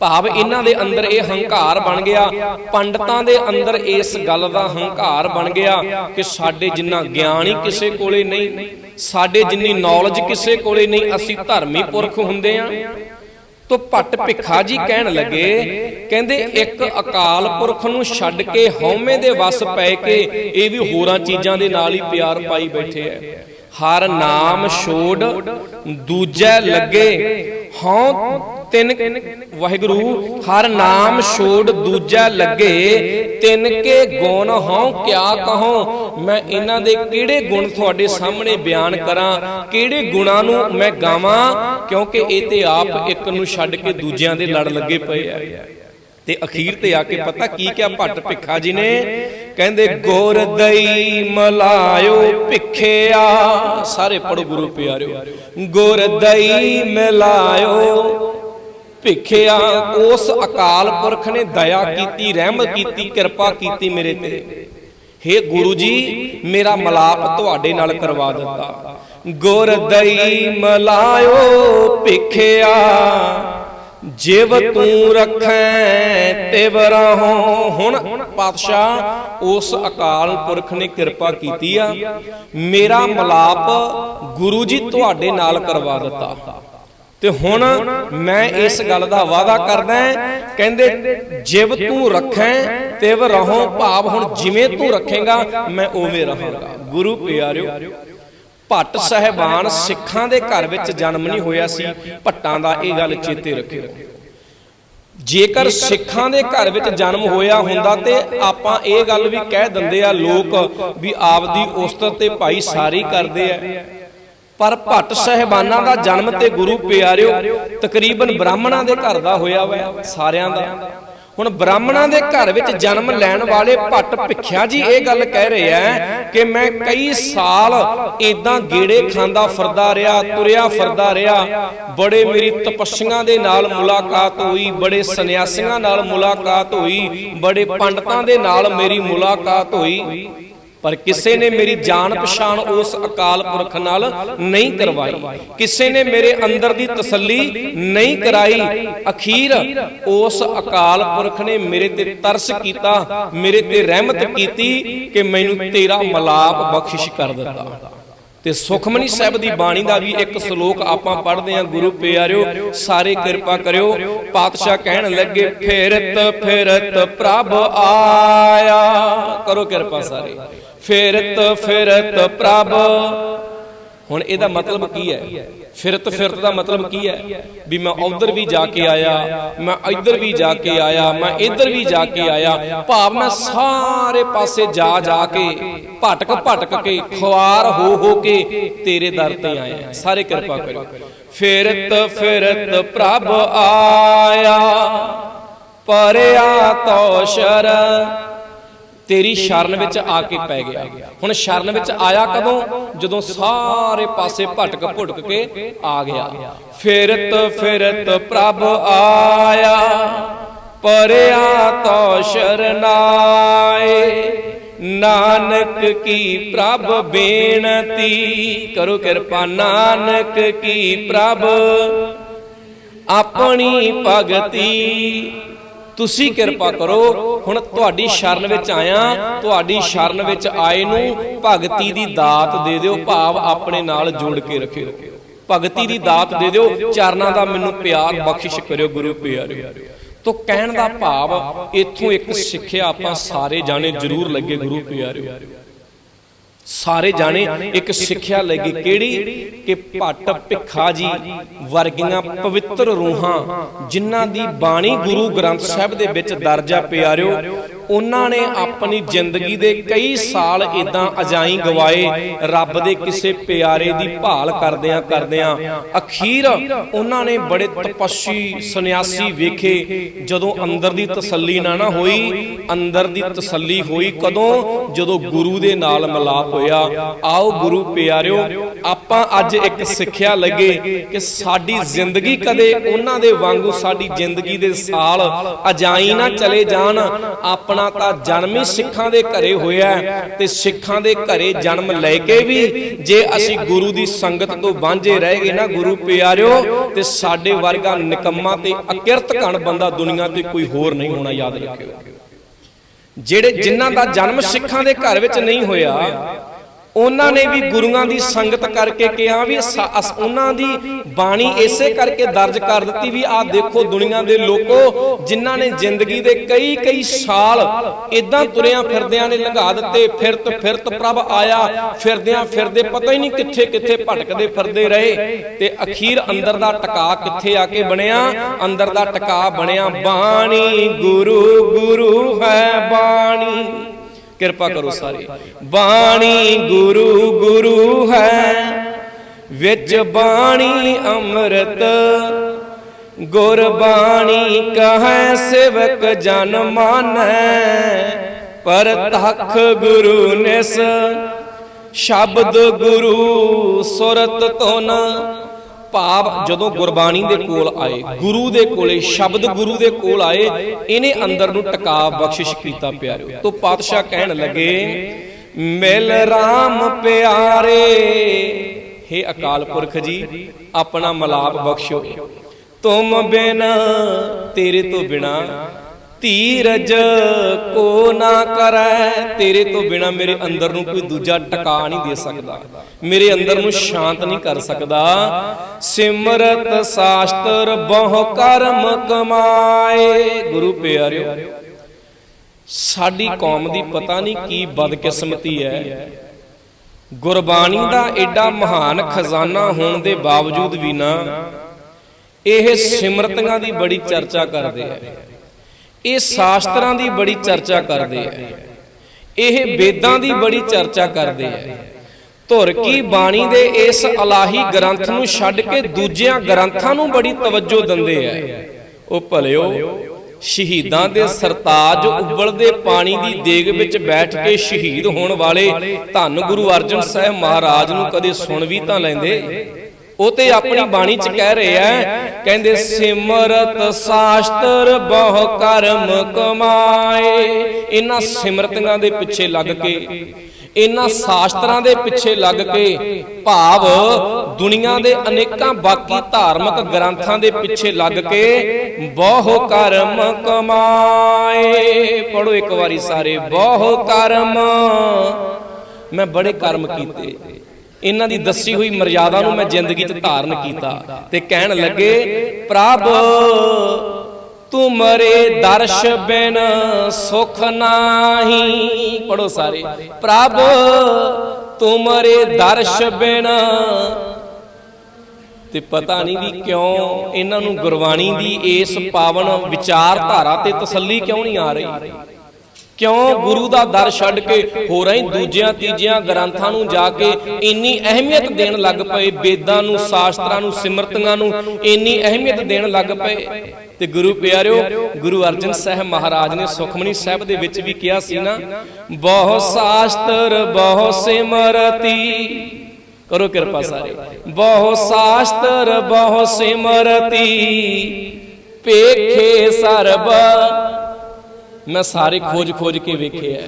ਭਾਵ ਇਹਨਾਂ ਦੇ ਅੰਦਰ ਇਹ ਹੰਕਾਰ ਬਣ ਗਿਆ। ਪੰਡਤਾਂ ਦੇ ਅੰਦਰ ਇਸ ਗੱਲ ਦਾ ਹੰਕਾਰ ਬਣ ਗਿਆ ਕਿ ਸਾਡੇ ਜਿੰਨਾ ਗਿਆਨ ਹੀ ਕਿਸੇ ਕੋਲੇ ਨਹੀਂ ਸਾਡੇ ਜਿੰਨੀ ਨੌਲੇਜ ਕਿਸੇ ਕੋਲੇ ਨਹੀਂ ਅਸੀਂ ਧਰਮੀ ਪੁਰਖ ਹੁੰਦੇ ਆ ਤੋ ਭੱਟ ਭਿੱਖਾ ਜੀ ਕਹਿਣ ਲੱਗੇ ਕਹਿੰਦੇ ਇੱਕ ਅਕਾਲ ਪੁਰਖ ਨੂੰ ਛੱਡ ਕੇ ਹਉਮੈ ਦੇ ਵਸ ਪੈ ਕੇ ਇਹ ਵੀ ਹੋਰਾਂ ਚੀਜ਼ਾਂ ਦੇ ਨਾਲ ਹੀ ਪਿਆਰ ਪਾਈ ਬੈਠੇ ਐ ਹਰ ਨਾਮ ਛੋੜ ਦੂਜੈ ਲੱਗੇ, ਹਉ ਤਿੰਨ ਵਾਹਿਗੁਰੂ, ਹਰ ਨਾਮ ਛੋੜ ਦੂਜਾ ਲੱਗੇ, ਤਿੰਨ ਕੇ ਗੁਣ ਹਉ ਕਿਆ ਕਹੋ ਮੈਂ ਇਹਨਾਂ ਦੇ ਕਿਹੜੇ ਗੁਣ ਤੁਹਾਡੇ ਸਾਹਮਣੇ ਬਿਆਨ ਕਰਾਂ? ਕਿਹੜੇ ਗੁਣਾਂ ਨੂੰ ਮੈਂ ਗਾਵਾਂ? ਕਿਉਂਕਿ ਇਹ ਤੇ ਆਪ ਇੱਕ ਨੂੰ ਛੱਡ ਕੇ ਦੂਜਿਆਂ ਦੇ ਲੜ ਲੱਗੇ ਪਏ ਆ। ਤੇ ਅਖੀਰ ਤੇ ਆ ਕੇ ਪਤਾ ਕੀ ਕਿਹਾ ਭੱਟ ਭਿੱਖਾ ਜੀ ਨੇ ਕਹਿੰਦੇ ਗੁਰ ਦਈ ਮਲਾਇਓ ਭਿੱਖਿਆ। ਸਾਰੇ ਪੜੋ ਗੁਰੂ ਪਿਆਰਿਓ। ਗੁਰ ਦਈ ਮਿਲਾਇਓ ਭਿੱਖਿਆ। ਉਸ ਅਕਾਲ ਪੁਰਖ ਨੇ ਦਇਆ ਕੀਤੀ ਰਹਿਮਤ ਕੀਤੀ ਕਿਰਪਾ ਕੀਤੀ ਮੇਰੇ ਤੇ। ਹੇ ਗੁਰੂ ਜੀ ਮੇਰਾ ਮਲਾਪ ਤੁਹਾਡੇ ਨਾਲ ਕਰਵਾ ਦਿੱਤਾ। ਗੁਰ ਦਈ ਮਲਾਇਓ ਭਿੱਖਿਆ। ਜਿਵ ਤੂੰ ਰੱਖੈ ਤਿਵ ਰਹੋ। ਹੁਣ ਪਾਤਸ਼ਾਹ, ਉਸ ਅਕਾਲ ਪੁਰਖ ਨੇ ਕਿਰਪਾ ਕੀਤੀ ਆ। ਮੇਰਾ ਮਲਾਪ ਗੁਰੂ ਜੀ ਤੁਹਾਡੇ ਨਾਲ ਕਰਵਾ ਦਿੱਤਾ। ਤੇ ਹੁਣ ਮੈਂ ਇਸ ਗੱਲ ਦਾ ਵਾਅਦਾ ਕਰਦਾ ਕਹਿੰਦੇ ਜਿਵ ਤੂੰ ਰੱਖੈ ਤਿਵ ਰਹੋ। ਭਾਵ ਹੁਣ ਜਿਵੇਂ ਤੂੰ ਰੱਖੇਗਾ, ਮੈਂ ਉਵੇਂ ਰਹਾਂਗਾ। ਗੁਰੂ ਪਿਆਰਿਓ ਭੱਟ ਸਹਿਬਾਨ ਸਿੱਖਾਂ ਦੇ ਘਰ ਵਿੱਚ ਜਨਮ ਨਹੀਂ ਹੋਇਆ ਸੀ, ਭੱਟਾਂ ਦਾ ਇਹ ਗੱਲ ਚੇਤੇ ਰੱਖਿਓ। ਜੇਕਰ ਸਿੱਖਾਂ ਦੇ ਘਰ ਵਿੱਚ ਜਨਮ ਹੋਇਆ ਹੁੰਦਾ ਤੇ ਆਪਾਂ ਇਹ ਗੱਲ ਵੀ ਕਹਿ ਦਿੰਦੇ ਆ ਲੋਕ ਵੀ ਆਪਦੀ ਉਸਤਤ ਤੇ ਭਾਈ ਸਾਰੀ ਕਰਦੇ ਆ। ਪਰ ਭੱਟ ਸਹਿਬਾਨਾਂ ਦਾ ਜਨਮ ਤੇ ਗੁਰੂ ਪਿਆਰਿਓ ਤਕਰੀਬਨ ਬ੍ਰਾਹਮਣਾਂ ਦੇ ਘਰ ਦਾ ਹੋਇਆ ਹੋਇਆ ਸਾਰਿਆਂ ਦਾ। ਹੁਣ ਬ੍ਰਾਹਮਣਾਂ ਦੇ ਘਰ ਵਿੱਚ ਜਨਮ ਲੈਣ ਵਾਲੇ ਭੱਟ ਭਿੱਖਿਆ ਜੀ, ਇਹ ਗੱਲ ਕਹਿ ਰਹੇ ਆ ਕਿ ਮੈਂ ਕਈ ਸਾਲ ਇਦਾਂ ਗੇੜੇ ਖਾਂਦਾ ਫਿਰਦਾ ਰਿਹਾ, ਤੁਰਿਆ ਫਿਰਦਾ ਰਿਹਾ। ਬੜੇ ਮੇਰੀ ਤਪੱਸੀਆਂ ਦੇ ਨਾਲ ਮੁਲਾਕਾਤ ਹੋਈ, ਬੜੇ ਸੰਨਿਆਸੀਆਂ ਨਾਲ ਮੁਲਾਕਾਤ ਹੋਈ, ਬੜੇ ਪੰਡਤਾਂ ਦੇ ਨਾਲ ਮੇਰੀ ਮੁਲਾਕਾਤ ਹੋਈ। ਪਰ ਕਿਸੇ ਨੇ ਮੇਰੀ ਜਾਣ ਪਛਾਣ ਉਸ ਅਕਾਲ ਪੁਰਖ ਨਾਲ ਨਹੀਂ ਕਰਵਾਈ। ਕਿਸੇ ਨੇ ਮੇਰੇ ਅੰਦਰ ਦੀ ਤਸੱਲੀ ਨਹੀਂ ਕਰਾਈ। ਅਖੀਰ ਉਸ ਅਕਾਲ ਪੁਰਖ ਨੇ ਮੇਰੇ ਤੇ ਤਰਸ ਕੀਤਾ, ਮੇਰੇ ਤੇ ਰਹਿਮਤ ਕੀਤੀ ਕਿ ਮੈਨੂੰ ਤੇਰਾ ਮਲਾਪ ਬਖਸ਼ਿਸ਼ ਕਰ ਦਿੱਤਾ। ਤੇ ਸੁਖਮਨੀ ਸਾਹਿਬ ਦੀ ਬਾਣੀ ਦਾ ਵੀ ਇੱਕ ਸ਼ਲੋਕ ਆਪਾਂ ਪੜ੍ਹਦੇ ਹਾਂ ਗੁਰੂ ਪਿਆਰਿਓ ਸਾਰੇ ਕਿਰਪਾ ਕਰਿਓ। ਪਾਤਸ਼ਾਹ ਕਹਿਣ ਲੱਗੇ ਫੇਰਤ ਫੇਰਤ ਪ੍ਰਭ ਆਇਆ। ਕਰੋ ਕਿਰਪਾ ਸਾਰੇ। ਫਿਰਤ ਫਿਰਤ ਪ੍ਰਭ ਹੁਣ ਇਹਦਾ ਮਤਲਬ ਕੀ ਹੈ? ਫਿਰਤ ਫਿਰਤ ਦਾ ਮਤਲਬ ਕੀ ਹੈ? ਵੀ ਮੈਂ ਉਧਰ ਵੀ ਜਾ ਕੇ ਆਇਆ, ਮੈਂ ਇੱਧਰ ਵੀ ਜਾ ਕੇ ਆਇਆ, ਮੈਂ ਇੱਧਰ ਵੀ ਜਾ ਕੇ ਆਇਆ, ਭਾਵ ਮੈਂ ਸਾਰੇ ਪਾਸੇ ਜਾ ਜਾ ਕੇ, ਭਟਕ ਭਟਕ ਕੇ, ਖੁਆਰ ਹੋ ਹੋ ਕੇ ਤੇਰੇ ਦਰ ਤੇ ਆਇਆ। ਸਾਰੇ ਕਿਰਪਾ ਕਰੋ ਫਿਰਤ ਫਿਰਤ ਪ੍ਰਭ ਆਇਆ ਪਰਿਆ ਤੋ ਸ਼ਰ ਤੇਰੀ ਸ਼ਰਨ ਵਿੱਚ ਆ ਕੇ ਪੈ ਗਿਆ। ਹੁਣ ਸ਼ਰਨ ਵਿੱਚ ਆਇਆ ਕਦੋਂ? ਜਦੋਂ ਸਾਰੇ ਪਾਸੇ ਭਟਕ ਭੁਟਕ ਕੇ ਆ ਗਿਆ। ਫਿਰਤ ਫਿਰਤ ਪ੍ਰਭ ਆਇਆ। ਪਰਿਆ ਤੋ ਸ਼ਰਨਾਏ। ਨਾਨਕ ਕੀ ਪ੍ਰਭ ਬੇਨਤੀ? ਕਰੋ ਕਿਰਪਾ ਨਾਨਕ ਕੀ ਪ੍ਰਭ। ਆਪਣੀ ਭਗਤੀ ਤੁਸੀਂ ਕਿਰਪਾ ਕਰੋ। ਹੁਣ ਤੁਹਾਡੀ ਸ਼ਰਨ ਵਿੱਚ ਆਇਆ। ਤੁਹਾਡੀ ਸ਼ਰਨ ਵਿੱਚ ਆਏ ਨੂੰ ਭਗਤੀ ਦੀ ਦਾਤ ਦੇ ਦਿਓ। ਭਾਵ ਆਪਣੇ ਨਾਲ ਜੋੜ ਕੇ ਰੱਖਿਓ ਭਗਤੀ ਦੀ ਦਾਤ ਦੇ ਦਿਓ। ਚਰਨਾਂ ਦਾ ਮੈਨੂੰ ਪਿਆਰ ਬਖਸ਼ਿਸ਼ ਕਰਿਓ ਗੁਰੂ ਪਿਆਰਿਓ। ਤੋ ਕਹਿਣ ਦਾ ਭਾਵ ਇੱਥੋਂ ਇੱਕ ਸਿੱਖਿਆ ਆਪਾਂ ਸਾਰੇ ਜਾਣੇ ਜ਼ਰੂਰ ਲੱਗੇ ਗੁਰੂ ਪਿਆਰਿਓ। ਸਾਰੇ ਜਾਣੇ ਇੱਕ ਸਿੱਖਿਆ ਲੱਗੀ ਕਿਹੜੀ? ਕਿ ਭੱਟ ਭਿੱਖਾ ਜੀ ਵਰਗੀਆਂ ਪਵਿੱਤਰ ਰੂਹਾਂ ਜਿਨ੍ਹਾਂ ਦੀ ਬਾਣੀ ਗੁਰੂ ਗ੍ਰੰਥ ਸਾਹਿਬ ਦੇ ਵਿੱਚ ਦਰਜਾ ਪਿਆਰਿਓ ਉਹਨਾਂ ਨੇ ਆਪਣੀ ਜ਼ਿੰਦਗੀ ਦੇ ਕਈ ਸਾਲ ਇਦਾਂ ਅਜਾਈ ਗਵਾਏ ਰੱਬ ਦੇ ਕਿਸੇ ਪਿਆਰੇ ਦੀ ਭਾਲ ਕਰਦਿਆਂ ਕਰਦਿਆਂ ਅਖੀਰ ਉਹਨਾਂ ਨੇ ਬੜੇ ਤਪੱਸੀ ਸੰਨਿਆਸੀ ਵੇਖੇ ਜਦੋਂ ਅੰਦਰ ਦੀ ਤਸੱਲੀ ਨਾ ਨਾ ਹੋਈ ਅੰਦਰ ਦੀ ਤਸੱਲੀ ਹੋਈ ਕਦੋਂ? ਜਦੋਂ ਗੁਰੂ ਦੇ ਨਾਲ ਮਿਲਾਪ ਹੋਇਆ, ਆਓ ਗੁਰੂ ਪਿਆਰਿਓ, ਆਪਾਂ ਅੱਜ ਇੱਕ ਸਿੱਖਿਆ ਲੱਗੇ ਕਿ ਸਾਡੀ ਜ਼ਿੰਦਗੀ ਕਦੇ ਉਹਨਾਂ ਦੇ ਵਾਂਗੂ ਸਾਡੀ ਜ਼ਿੰਦਗੀ ਦੇ ਸਾਲ ਅਜਾਈ ਨਾ ਚਲੇ ਜਾਣ। ਆਪਣਾ ਤਾਂ ਜਨਮ ਹੀ ਸਿੱਖਾਂ ਦੇ ਘਰੇ ਹੋਇਆ ਤੇ ਸਿੱਖਾਂ ਦੇ ਘਰੇ ਜਨਮ ਲੈ ਕੇ ਵੀ ਜੇ ਅਸੀਂ ਗੁਰੂ ਦੀ ਸੰਗਤ ਤੋਂ ਵਾਂਝੇ ਰਹਿ ਗਏ ਨਾ ਗੁਰੂ ਪਿਆਰਿਓ, ਤੇ ਸਾਡੇ ਵਰਗਾ ਨਿਕੰਮਾ ਤੇ ਅਕਿਰਤ ਕਣ ਬੰਦਾ ਦੁਨੀਆ ਤੇ ਕੋਈ ਹੋਰ ਨਹੀਂ ਹੋਣਾ ਯਾਦ ਰੱਖਿਓ ਜਿਹੜੇ ਜਿਨ੍ਹਾਂ ਦਾ ਜਨਮ ਸਿੱਖਾਂ ਦੇ ਘਰ ਵਿੱਚ ਨਹੀਂ ਹੋਇਆ ਉਹਨਾਂ ਨੇ ਵੀ ਗੁਰੂਆਂ ਦੀ ਸੰਗਤ ਕਰਕੇ ਕਿਹਾ ਵੀ ਉਹਨਾਂ ਦੀ ਬਾਣੀ ਇਸੇ ਕਰਕੇ ਦਰਜ ਕਰ ਦਿੱਤੀ ਵੀ ਆਹ ਦੇਖੋ ਦੁਨੀਆ ਦੇ ਲੋਕੋ ਜਿਨ੍ਹਾਂ ਨੇ ਜ਼ਿੰਦਗੀ ਦੇ ਕਈ ਕਈ ਸਾਲ ਇਦਾਂ ਤੁਰਿਆਂ ਫਿਰਦਿਆਂ ਨੇ ਲੰਘਾ ਦਿੱਤੇ ਫਿਰਤ ਫਿਰਤ ਪ੍ਰਭ ਆਇਆ ਫਿਰਦਿਆਂ ਫਿਰਦੇ ਪਤਾ ਹੀ ਨਹੀਂ ਕਿੱਥੇ ਕਿੱਥੇ ਭਟਕਦੇ ਫਿਰਦੇ ਰਹੇ ਤੇ ਅਖੀਰ ਅੰਦਰ ਦਾ ਟਿਕਾ ਕਿੱਥੇ ਆ ਕੇ ਬਣਿਆ? ਅੰਦਰ ਦਾ ਟਿਕਾ ਬਣਿਆ ਬਾਣੀ ਗੁਰੂ ਗੁਰੂ ਹੈ। ਕਿਰਪਾ ਕਰੋ ਸਾਰੇ। ਬਾਣੀ ਗੁਰੂ ਗੁਰੂ ਹੈ ਵਿੱਚ ਬਾਣੀ ਅੰਮ੍ਰਿਤ। ਗੁਰਬਾਣੀ ਕਹੈ ਸਿਵਕ ਜਨ ਮਾਨੈ। ਪਰ ਤਖ ਗੁਰੂ ਨਿਸ ਸ਼ਬਦ ਗੁਰੂ ਸੁਰਤ ਤੁਨ ਭਾਵ ਜਦੋਂ ਗੁਰਬਾਣੀ ਦੇ ਕੋਲ ਆਏ, ਗੁਰੂ ਦੇ ਕੋਲੇ, ਸ਼ਬਦ ਗੁਰੂ ਦੇ ਕੋਲ ਆਏ, ਇਹਨੇ ਅੰਦਰ ਨੂੰ ਟਿਕਾ ਬਖਸ਼ਿਸ਼ ਕੀਤਾ ਪਿਆਰਿਓ। ਤੋਂ ਪਾਤਸ਼ਾਹ ਕਹਿਣ ਲੱਗੇ, ਮਿਲ RAM ਪਿਆਰੇ हे ਅਕਾਲ ਪੁਰਖ ਜੀ, ਆਪਣਾ ਮਲਾਪ ਬਖਸ਼ੋ ਤੁਮ ਬਿਨ ਤੇਰੇ ਤੋਂ ਬਿਨਾ ਧੀਰਜ ਕੋ ਨਾ ਕਰੈ। ਤੇਰੇ ਤੋਂ ਬਿਨਾ ਮੇਰੇ ਅੰਦਰ ਨੂੰ ਕੋਈ ਦੂਜਾ ਟਿਕਾ ਨਹੀਂ ਦੇ ਸਕਦਾ। ਮੇਰੇ ਅੰਦਰ ਨੂੰ ਸ਼ਾਂਤ ਨਹੀਂ ਕਰ ਸਕਦਾ। ਸਿਮਰਤ ਸਾਸਤਰ ਬਹੁ ਕਰਮ ਕਮਾਏ। ਗੁਰੂ ਪਿਆਰਿਓ, ਸਾਡੀ ਕੌਮ ਦੀ ਪਤਾ ਨਹੀਂ ਕੀ ਬਦਕਿਸਮਤੀ ਹੈ। ਗੁਰਬਾਣੀ ਦਾ ਐਡਾ ਮਹਾਨ ਖਜ਼ਾਨਾ ਹੋਣ ਦੇ ਬਾਵਜੂਦ ਵੀ ਨਾ, ਇਹ ਸਿਮਰਤੀਆਂ ਦੀ ਬੜੀ ਚਰਚਾ ਕਰਦੇ ਆ। ਇਹ ਸ਼ਾਸਤਰਾਂ ਦੀ ਬੜੀ ਚਰਚਾ ਕਰਦੇ ਆ। ਇਹ ਵੇਦਾਂ ਦੀ ਬੜੀ ਚਰਚਾ ਕਰਦੇ ਆ। ਧੁਰ ਕੀ ਬਾਣੀ ਦੇ ਇਸ ਅਲਾਹੀ ਗ੍ਰੰਥ ਨੂੰ ਛੱਡ ਕੇ ਦੂਜਿਆਂ ਗ੍ਰੰਥਾਂ ਨੂੰ ਬੜੀ ਤਵੱਜੋ ਦਿੰਦੇ ਆ। ਉਹ ਭਲਿਓ, ਸ਼ਹੀਦਾਂ ਦੇ ਸਰਤਾਜ ਉਬਲਦੇ ਪਾਣੀ ਦੀ ਦੇਗ ਵਿੱਚ ਬੈਠ ਕੇ ਸ਼ਹੀਦ ਹੋਣ ਵਾਲੇ ਧੰਨ ਗੁਰੂ ਅਰਜਨ ਸਾਹਿਬ ਮਹਾਰਾਜ ਨੂੰ ਕਦੇ ਸੁਣ ਵੀ ਤਾਂ ਲੈਂਦੇ। ਉਹ ਤੇ ਆਪਣੀ ਬਾਣੀ ਚ ਕਹਿ ਰਹੇ ਆ ਕਹਿੰਦੇ ਸਿਮਰਤ ਸਾਸਤਰ ਬਹੁ ਕਰਮ ਕਮਾਏ। ਇਹਨਾਂ ਸਿਮਰਤੀਆਂ ਦੇ ਪਿੱਛੇ ਲੱਗ ਕੇ ਇਹਨਾਂ ਸ਼ਾਸਤਰਾਂ ਦੇ ਪਿੱਛੇ ਲੱਗ ਕੇ ਭਾਵ ਦੁਨੀਆ ਦੇ ਅਨੇਕਾਂ ਬਾਕੀ ਧਾਰਮਿਕ ਗ੍ਰੰਥਾਂ ਦੇ ਪਿੱਛੇ ਲੱਗ ਕੇ ਬਹੁ ਕਰਮ ਕਮਾਏ। ਪੜੋ ਇੱਕ ਵਾਰੀ ਸਾਰੇ ਬਹੁ ਕਰਮ। ਮੈਂ ਬੜੇ ਕਰਮ ਕੀਤੇ। ਇਹਨਾਂ ਦੀ ਦੱਸੀ ਹੋਈ ਮਰਜ਼ਾਦਾ ਨੂੰ ਮੈਂ ਜ਼ਿੰਦਗੀ 'ਚ ਧਾਰਨ ਕੀਤਾ ਤੇ ਕਹਿਣ ਲੱਗੇ, ਪ੍ਰਭ ਤੁਮਰੇ ਦਰਸ਼ ਬਿਨ ਸੁਖ ਨਾਹੀ। ਪੜੋ ਸਾਰੇ, ਪ੍ਰਭ ਤੁਮਰੇ ਦਰਸ਼ ਬਿਨ ਤੇ ਪਤਾ ਨਹੀਂ ਵੀ ਕਿਉਂ ਇਹਨਾਂ ਨੂੰ ਗੁਰਬਾਣੀ ਦੀ ਇਸ ਪਾਵਨ ਵਿਚਾਰਧਾਰਾ ਤੇ ਤਸੱਲੀ ਕਿਉਂ ਨਹੀਂ ਆ ਰਹੀ? ਕਿਉਂ ਗੁਰੂ ਦਾ ਦਰ ਛੱਡ ਕੇ ਹੋਰਾਂ ਹੀ ਦੂਜਿਆਂ ਤੀਜਿਆਂ ਗ੍ਰੰਥਾਂ ਨੂੰ ਜਾ ਕੇ ਇੰਨੀ ਅਹਿਮੀਅਤ ਦੇਣ ਲੱਗ ਪਏ, ਵੇਦਾਂ ਨੂੰ, ਸ਼ਾਸਤਰਾਂ ਨੂੰ, ਸਿਮਰਤੀਆਂ ਨੂੰ ਇੰਨੀ ਅਹਿਮੀਅਤ ਦੇਣ ਲੱਗ ਪਏ। ਤੇ ਗੁਰੂ ਪਿਆਰਿਓ, ਗੁਰੂ ਅਰਜਨ ਸਾਹਿਬ ਮਹਾਰਾਜ ਨੇ ਸੁਖਮਨੀ ਸਾਹਿਬ ਦੇ ਵਿੱਚ ਵੀ ਕਿਹਾ ਸੀ ਨਾ, ਬਹੁ ਸ਼ਾਸਤਰ, ਬਹੁ ਸਿਮਰਤੀ। ਕਰੋ ਕਿਰਪਾ ਸਾਰੇ। ਬਹੁ ਸ਼ਾਸਤਰ, ਬਹੁ ਸਿਮਰਤੀ। ਪੇਖੇ ਸਰਬ ਮੈਂ ਸਾਰੇ ਖੋਜ ਖੋਜ ਕੇ ਵੇਖਿਆ